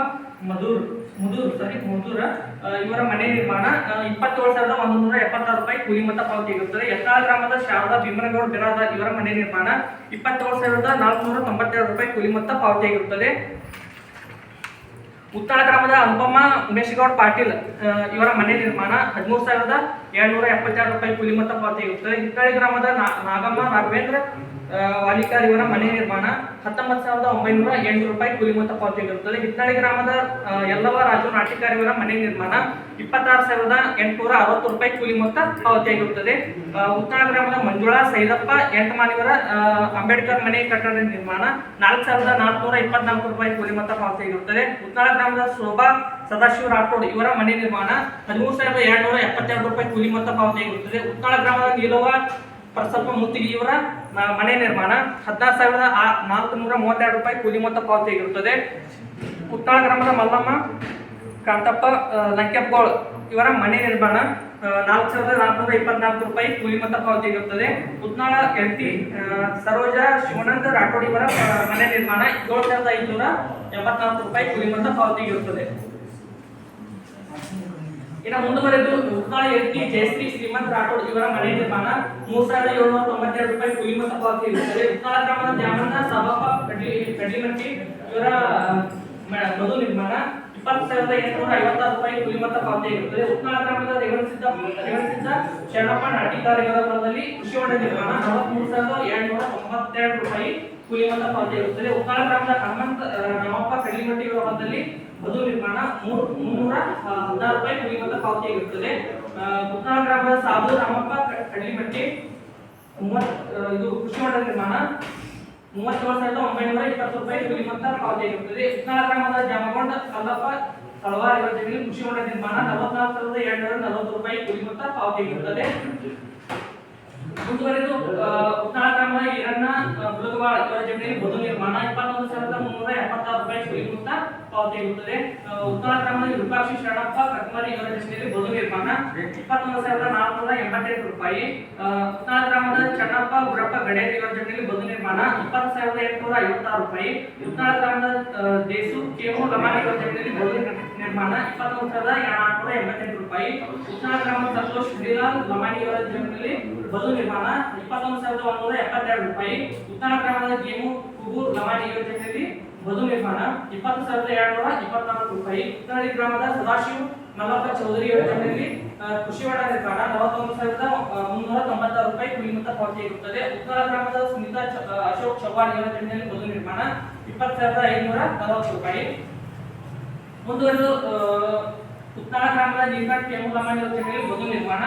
ಮಧುರ್ ಮುದೂರ್ ಸಾರಿ ಮುದೂರ ಇವರ ಮನೆ ನಿರ್ಮಾಣ ಇಪ್ಪತ್ತೇಳು ಸಾವಿರದ ಒಂದು ನೂರ ಎಪ್ಪತ್ತಾರು ರೂಪಾಯಿ ಕೂಲಿ ಪಾವತಿ ಇರುತ್ತದೆ. ಎತ್ತಾಳ ಗ್ರಾಮದ ಶಾರದಾ ಭೀಮನಗೌಡ ಬಿರಾದ ಇವರ ಮನೆ ನಿರ್ಮಾಣ, ಇಪ್ಪತ್ತೇಳು ಸಾವಿರದ ನಾಲ್ಕುನೂರ ತೊಂಬತ್ತೆರಡು ರೂಪಾಯಿ ಕೂಲಿ ಮೊತ್ತ ಪಾವತಿಯಾಗಿರುತ್ತದೆ ಉತ್ತರ ಗ್ರಾಮದ ಅನುಪಮ ಉಮೇಶ್ಗೌಡ ಪಾಟೀಲ್ ಇವರ ಮನೆ ನಿರ್ಮಾಣ ಹದಿಮೂರು ಸಾವಿರದ ಏಳ್ನೂರ ಎಪ್ಪತ್ತೆರಡು ರೂಪಾಯಿ ಕೂಲಿ ಮೊತ್ತ ಪಾವತಿಯಾಗಿರುತ್ತದೆ ಹಿತ್ತಳಿ ಗ್ರಾಮದ ನಾಗಮ್ಮ ರಾಘವೇಂದ್ರ ವಾಲಿಕಾರ್ ಇವರ ಮನೆ ನಿರ್ಮಾಣ ಹತ್ತೊಂಬತ್ತು ಸಾವಿರದ ಒಂಬೈನೂರ ಎಂಟು ರೂಪಾಯಿ ಕೂಲಿ ಮೊತ್ತ ಪಾವತಿಯಾಗಿರುತ್ತದೆ ಹಿತ್ನಾಳಿ ಗ್ರಾಮದ ಎಲ್ಲವ ರಾಜು ನಾಟಿಕಾರ್ ಇವರ ಮನೆ ನಿರ್ಮಾಣ ಇಪ್ಪತ್ತಾರು ಸಾವಿರದ ಎಂಟುನೂರ ಅರವತ್ತು ರೂಪಾಯಿ ಕೂಲಿ ಮೊತ್ತ ಪಾವತಿಯಾಗಿರುತ್ತದೆ ಉತ್ತರ ಗ್ರಾಮದ ಮಂಜುಳಾ ಸೈದಪ್ಪ ಎಂಟಮಾನಿವರ ಅಂಬೇಡ್ಕರ್ ಮನೆ ಕಟ್ಟಡ ನಿರ್ಮಾಣ ನಾಲ್ಕು ಸಾವಿರದ ನಾಲ್ಕುನೂರ ಇಪ್ಪತ್ನಾಲ್ಕು ರೂಪಾಯಿ ಕೂಲಿ ಮೊತ್ತ ಪಾವತಿಯಾಗಿರುತ್ತದೆ ಉತ್ತರ ಗ್ರಾಮದ ಶೋಭಾ, ಸದಾಶಿವ ರಾಠೋಡ್ ಇವರ ಮನೆ ನಿರ್ಮಾಣ ಹದಿಮೂರು ಸಾವಿರದ ಎರಡ್ನೂರ ಎಪ್ಪತ್ತೆರಡು ರೂಪಾಯಿ ಕೂಲಿ ಮೊತ್ತ ಪಾವತಿಯಾಗಿರುತ್ತದೆ ಉತ್ತರ ಗ್ರಾಮದ ನೀಲವ ಪ್ರಸಪ್ಪ ಮುತ್ತಿಗೆ ಇವರ ಮನೆ ನಿರ್ಮಾಣ. ಹದಿನಾರು ಸಾವಿರದ ಆ- ನಾಲ್ಕುನೂರ ಮೂವತ್ತೆರಡು ರೂಪಾಯಿ ಕೂಲಿ ಮೊತ್ತ ಪಾವತಿಯಾಗಿರುತ್ತದೆ ಕುತ್ತಾಳ ಗ್ರಾಮದ ಮಲ್ಲಮ್ಮ, ಕಾಂತಪ್ಪ ಲಂಕೆಪ್ಪಗೋಳ್ ಇವರ ಮನೆ ನಿರ್ಮಾಣ ನಾಲ್ಕು ಸಾವಿರದ ನಾಲ್ಕುನೂರ ಇಪ್ಪತ್ನಾಲ್ಕು ರೂಪಾಯಿ ಕೂಲಿ ಮೊತ್ತ ಪಾವತಿಯಾಗಿರುತ್ತದೆ ಉತ್ನಾಳ ಸರೋಜಾ ಸರೋಜ ಶಿವನಂದ ರಾಠೋಡ್ ಇವರ ಮನೆ ನಿರ್ಮಾಣ, ಏಳು ಸಾವಿರದ ಐದುನೂರ ಎಂಬತ್ನಾಲ್ಕು ರೂಪಾಯಿ ಕೂಲಿ ಮೊತ್ತ ಪಾವತಿಯಾಗಿರುತ್ತದೆ ಇನ್ನು ಮುಂದುವರೆದು ಉತ್ನಾಳ ಎತ್ತಿ ಜಯಶ್ರೀ ಶ್ರೀಮಂತ್ ರಾಠೋಡ್ ಇವರ ಮನೆ ನಿರ್ಮಾಣ. ಮೂರು ಸಾವಿರದ ಏಳ್ನೂರ ತೊಂಬತ್ತೆರಡು ರೂಪಾಯಿ ಕೂಲಿ ಮೊತ್ತ ಇರುತ್ತದೆ. ಉತ್ನಾಳ ಗ್ರಾಮದ ದ್ಯಾಮಣ್ಣ, ಸಭಾಪ, ಕಡ್ಲಿ ಕಡ್ಲಿಮಟ್ಟಿ ಇವರ ಮಧು ನಿರ್ಮಾಣ. ಇಪ್ಪತ್ತು ಸಾವಿರದ ಎಂಟುನೂರ ಐವತ್ತಾರು ರೂಪಾಯಿ ಕೂಲಿ ಪಾವತಿ ಇರುತ್ತದೆ. ಉತ್ನಾಳ ಗ್ರಾಮದ ರೇವಣಸಿದ್ದ ರೇವಣಸಿದ್ದ ಶರಣಪ್ಪ ನಾಟಿಕಾರ ಇವರ ಹೊಲದಲ್ಲಿ ಕೃಷಿ ಹೊಂಡ ನಿರ್ಮಾಣ. ನಲವತ್ಮೂರು ಸಾವಿರದ ಏಳ್ನೂರ ತೊಂಬತ್ತೆರಡು ರೂಪಾಯಿ ಕೂಲಿ ಮೊತ್ತ ಇರುತ್ತದೆ. ಉತ್ತರ ಗ್ರಾಮದ ಹನುಮಂತ ರಾಮಪ್ಪ ಕಡ್ಲಿಮಟ್ಟಿ ಹೊಲದಲ್ಲಿ ಮಧು ನಿರ್ಮಾಣ ಮುನ್ನೂರ ಹದಿನಾರು ರೂಪಾಯಿ ಕುಲಿಮಂತ ಮೊತ್ತ ಪಾವತಿಯಾಗಿರುತ್ತದೆ ಉತ್ತರ ಗ್ರಾಮದ ಸಾಧು ರಾಮಪ್ಪ ಕಡಲಿಮಟ್ಟಿ ಇದು ಕೃಷಿ ಮಠ ನಿರ್ಮಾಣ ಮೂವತ್ತೇಳು ಸಾವಿರದ ಒಂಬೈನೂರ ಇಪ್ಪತ್ತು ರೂಪಾಯಿ ಕುಲಿಮಂತ ಮೊತ್ತ ಪಾವತಿಯಾಗಿರುತ್ತದೆ ಉತ್ತರ ಗ್ರಾಮದ ಜಾಮಗೊಂಡ ಕಲ್ಲಪ್ಪ ತಳವಾರ ಇವತ್ತಿನಲ್ಲಿ ಕೃಷಿ ಮಠ ನಿರ್ಮಾಣ ನಲವತ್ನಾಲ್ಕು ಸಾವಿರದ ಏಳ್ನೂರ ನಲವತ್ತು ರೂಪಾಯಿ ಕುಲಿಮಂತ ಮೊತ್ತ ಪಾವತಿಯಾಗಿರುತ್ತದೆ ಮುಂದುವರೆದು ಉತ್ನಾಳ ಗ್ರಾಮದ ಈರಣ್ಣ ಇವರ ಜಮೀನಿಗೆ ಬದು ನಿರ್ಮಾಣ ಇಪ್ಪತ್ತೊಂದು ಸಾವಿರದ ಮುನ್ನೂರ ಎಪ್ಪತ್ತಾರು ರೂಪಾಯಿ ಮೊತ್ತ ಪಾವತಿಯಾಗುತ್ತದೆ ಉತ್ನಾಳ ಗ್ರಾಮದ ವಿರೂಪಾಕ್ಷಿ ಶರಣಪ್ಪ ಕಟ್ಮರಿ ಯೋಜನೆಯಲ್ಲಿ ಜಮೀನಿಗೆ ಬದು ನಿರ್ಮಾಣ. ಇಪ್ಪತ್ತೊಂದು ಸಾವಿರದ ನಾಲ್ಕುನೂರ ಎಂಬತ್ತೆಂಟು ರೂಪಾಯಿ. ಉತ್ತರ ಗ್ರಾಮದ ಚನ್ನಪ್ಪ ಗುರಪ್ಪ ಗಡೇರಿ ಯೋಜನೆಯಲ್ಲಿ ಬದು ನಿರ್ಮಾಣ. ಇಪ್ಪತ್ತು ಸಾವಿರದ ಎಂಟುನೂರ ಐವತ್ತಾರು ರೂಪಾಯಿ. ಉತ್ತರ ದೇಸು ಕೇವು ಲಮಾಣಿ ಯೋಜನೆಯಲ್ಲಿ ಬದು ನಿರ್ಮಾಣ. ಇಪ್ಪತ್ತೊಂದು ಸಾವಿರದ ನಾಲ್ಕುನೂರ ಎಂಬತ್ತೆಂಟು ರೂಪಾಯಿ. ಉತ್ತರ ಗ್ರಾಮದ ಸಂತೋಷ್, ಶ್ರೀಲಾಲ್ ಲಮಾಣಿ ಯೋಜನೆಯಲ್ಲಿ ಬದು ನಿರ್ಮಾಣ. ಇಪ್ಪತ್ತೊಂದು ಸಾವಿರದ ಒಂದೂರ ಎಪ್ಪತ್ತೆರಡು ರೂಪಾಯಿ. ಉತ್ತರ ಗ್ರಾಮದ ಗೇಮು ಲಮಾಣಿ ಯೋಜನೆಯಲ್ಲಿ ನಿರ್ಮಾಣ, ಇಪ್ಪತ್ತು ಸಾವಿರದ ಏಳ್ನೂರ ಇಪ್ಪತ್ನಾಲ್ಕು ರೂಪಾಯಿ. ಉತ್ತರಳ್ಳಿ ಗ್ರಾಮದ ಸದಾಶಿವ ಮಲ್ಲಪ್ಪ ಚೌಧರಿ ಯೋಜನೆಯಲ್ಲಿ ಕೃಷಿ ಹೊಂಡ ನಿರ್ಮಾಣ, ನಲವತ್ತೊಂದು ಸಾವಿರದ ಮುನ್ನೂರ ತೊಂಬತ್ತಾರು ರೂಪಾಯಿ ಕೂಲಿ ಮೊತ್ತ ಇರುತ್ತದೆ ಉತ್ತರ ಗ್ರಾಮದ ಸುನೀತಾ ಅಶೋಕ್ ಚೌಹಾಣ್ ಯೋಜನೆಯಲ್ಲಿ ಬದು ನಿರ್ಮಾಣ, ಇಪ್ಪತ್ತು ಸಾವಿರದ ಐನೂರ ನಲವತ್ತು ರೂಪಾಯಿ. ಮುಂದುವರೆದು ಉತ್ತರ ಗ್ರಾಮದ ನೀರ್ಘಾಟ್ ಲಮಾಣಿ ಯೋಜನೆಯಲ್ಲಿ ಬದು ನಿರ್ಮಾಣ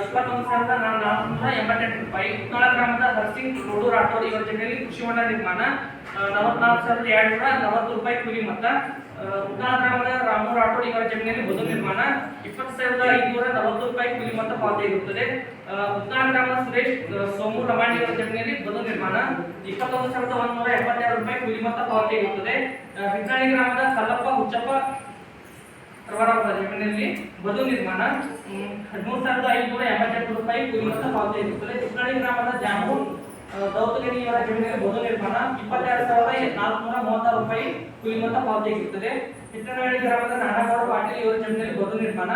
ಇಪ್ಪತ್ತೊಂದು ಸಾವಿರದ ನಾ- ನಾಲ್ಕುನೂರ ಎಂಬತ್ತೆಂಟು ರೂಪಾಯಿ ಉತ್ತರ ಗ್ರಾಮದ ಹರ್ಸಿಂಗ್ ರೋಡು ರಾಠೋಡ್ ಯೋಜನೆಯಲ್ಲಿ ಕೃಷಿ ಹೊಂಡ ನಿರ್ಮಾಣ. ನಲವತ್ನಾಲ್ಕು ಸಾವಿರದ ಏಳ್ನೂರ ನಲವತ್ತು ರೂಪಾಯಿ ಕೂಲಿ ಮೊತ್ತ. ಉತ್ತರ ಗ್ರಾಮದ ರಾಮು ರಾಠೋಡ್ ಇವರ ಜಮೀನಿನಲ್ಲಿ ಬದು ನಿರ್ಮಾಣ. ಇಪ್ಪತ್ತು ಸಾವಿರದ ಐದುನೂರ ನಲವತ್ತು ರೂಪಾಯಿ ಕೂಲಿ ಮೊತ್ತ ಪಾವತಿಯಾಗಿರುತ್ತದೆ ಉತ್ತರ ಗ್ರಾಮದ ಸುರೇಶ್ ಸೋಮು ರಮಾಣಿ ಇವರ ಜಮೀನಿನಲ್ಲಿ ಬದು ನಿರ್ಮಾಣ. ಇಪ್ಪತ್ತೊಂದು ಸಾವಿರದ ಒಂದೂರ ಎಪ್ಪತ್ತೆರಡು ರೂಪಾಯಿ ಕೂಲಿ ಮೊತ್ತ ಆ, ಹಿಟ್ನಾಳಿ ಗ್ರಾಮದ ಕಲ್ಲಪ್ಪ ಹುಚ್ಚಪ್ಪ ಪ್ರವರವರ ಜಮೀನಿನಲ್ಲಿ ಬದು ನಿರ್ಮಾಣ. ಹದಿಮೂರು ಸಾವಿರದ ಐನೂರ ಎಂಬತ್ತೆಂಟು ರೂಪಾಯಿ ಕೂಲಿ ಪಾವತಿ ಇರುತ್ತದೆ ಚಿಕ್ಕಳ್ಳಿ ಗ್ರಾಮದ ಜಾಮು ದೌತಗಿರಿ ಇವರ ಜಮೀನಿನಲ್ಲಿ ಬದು ನಿರ್ಮಾಣ ಇಪ್ಪತ್ತೆರಡು ಸಾವಿರದ ನಾಲ್ಕುನೂರ ಮೂವತ್ತಾರು ರೂಪಾಯಿ ಪಾವತಿ ಪಾವತಿಯಾಗಿರುತ್ತದೆ ಚಿತ್ರನಹಳ್ಳಿ ಗ್ರಾಮದ ನಾಡಗೌಡ ಪಾಟೀಲ್ ಇವರ ಜಮೀನಿನಲ್ಲಿ ಬದು ನಿರ್ಮಾಣ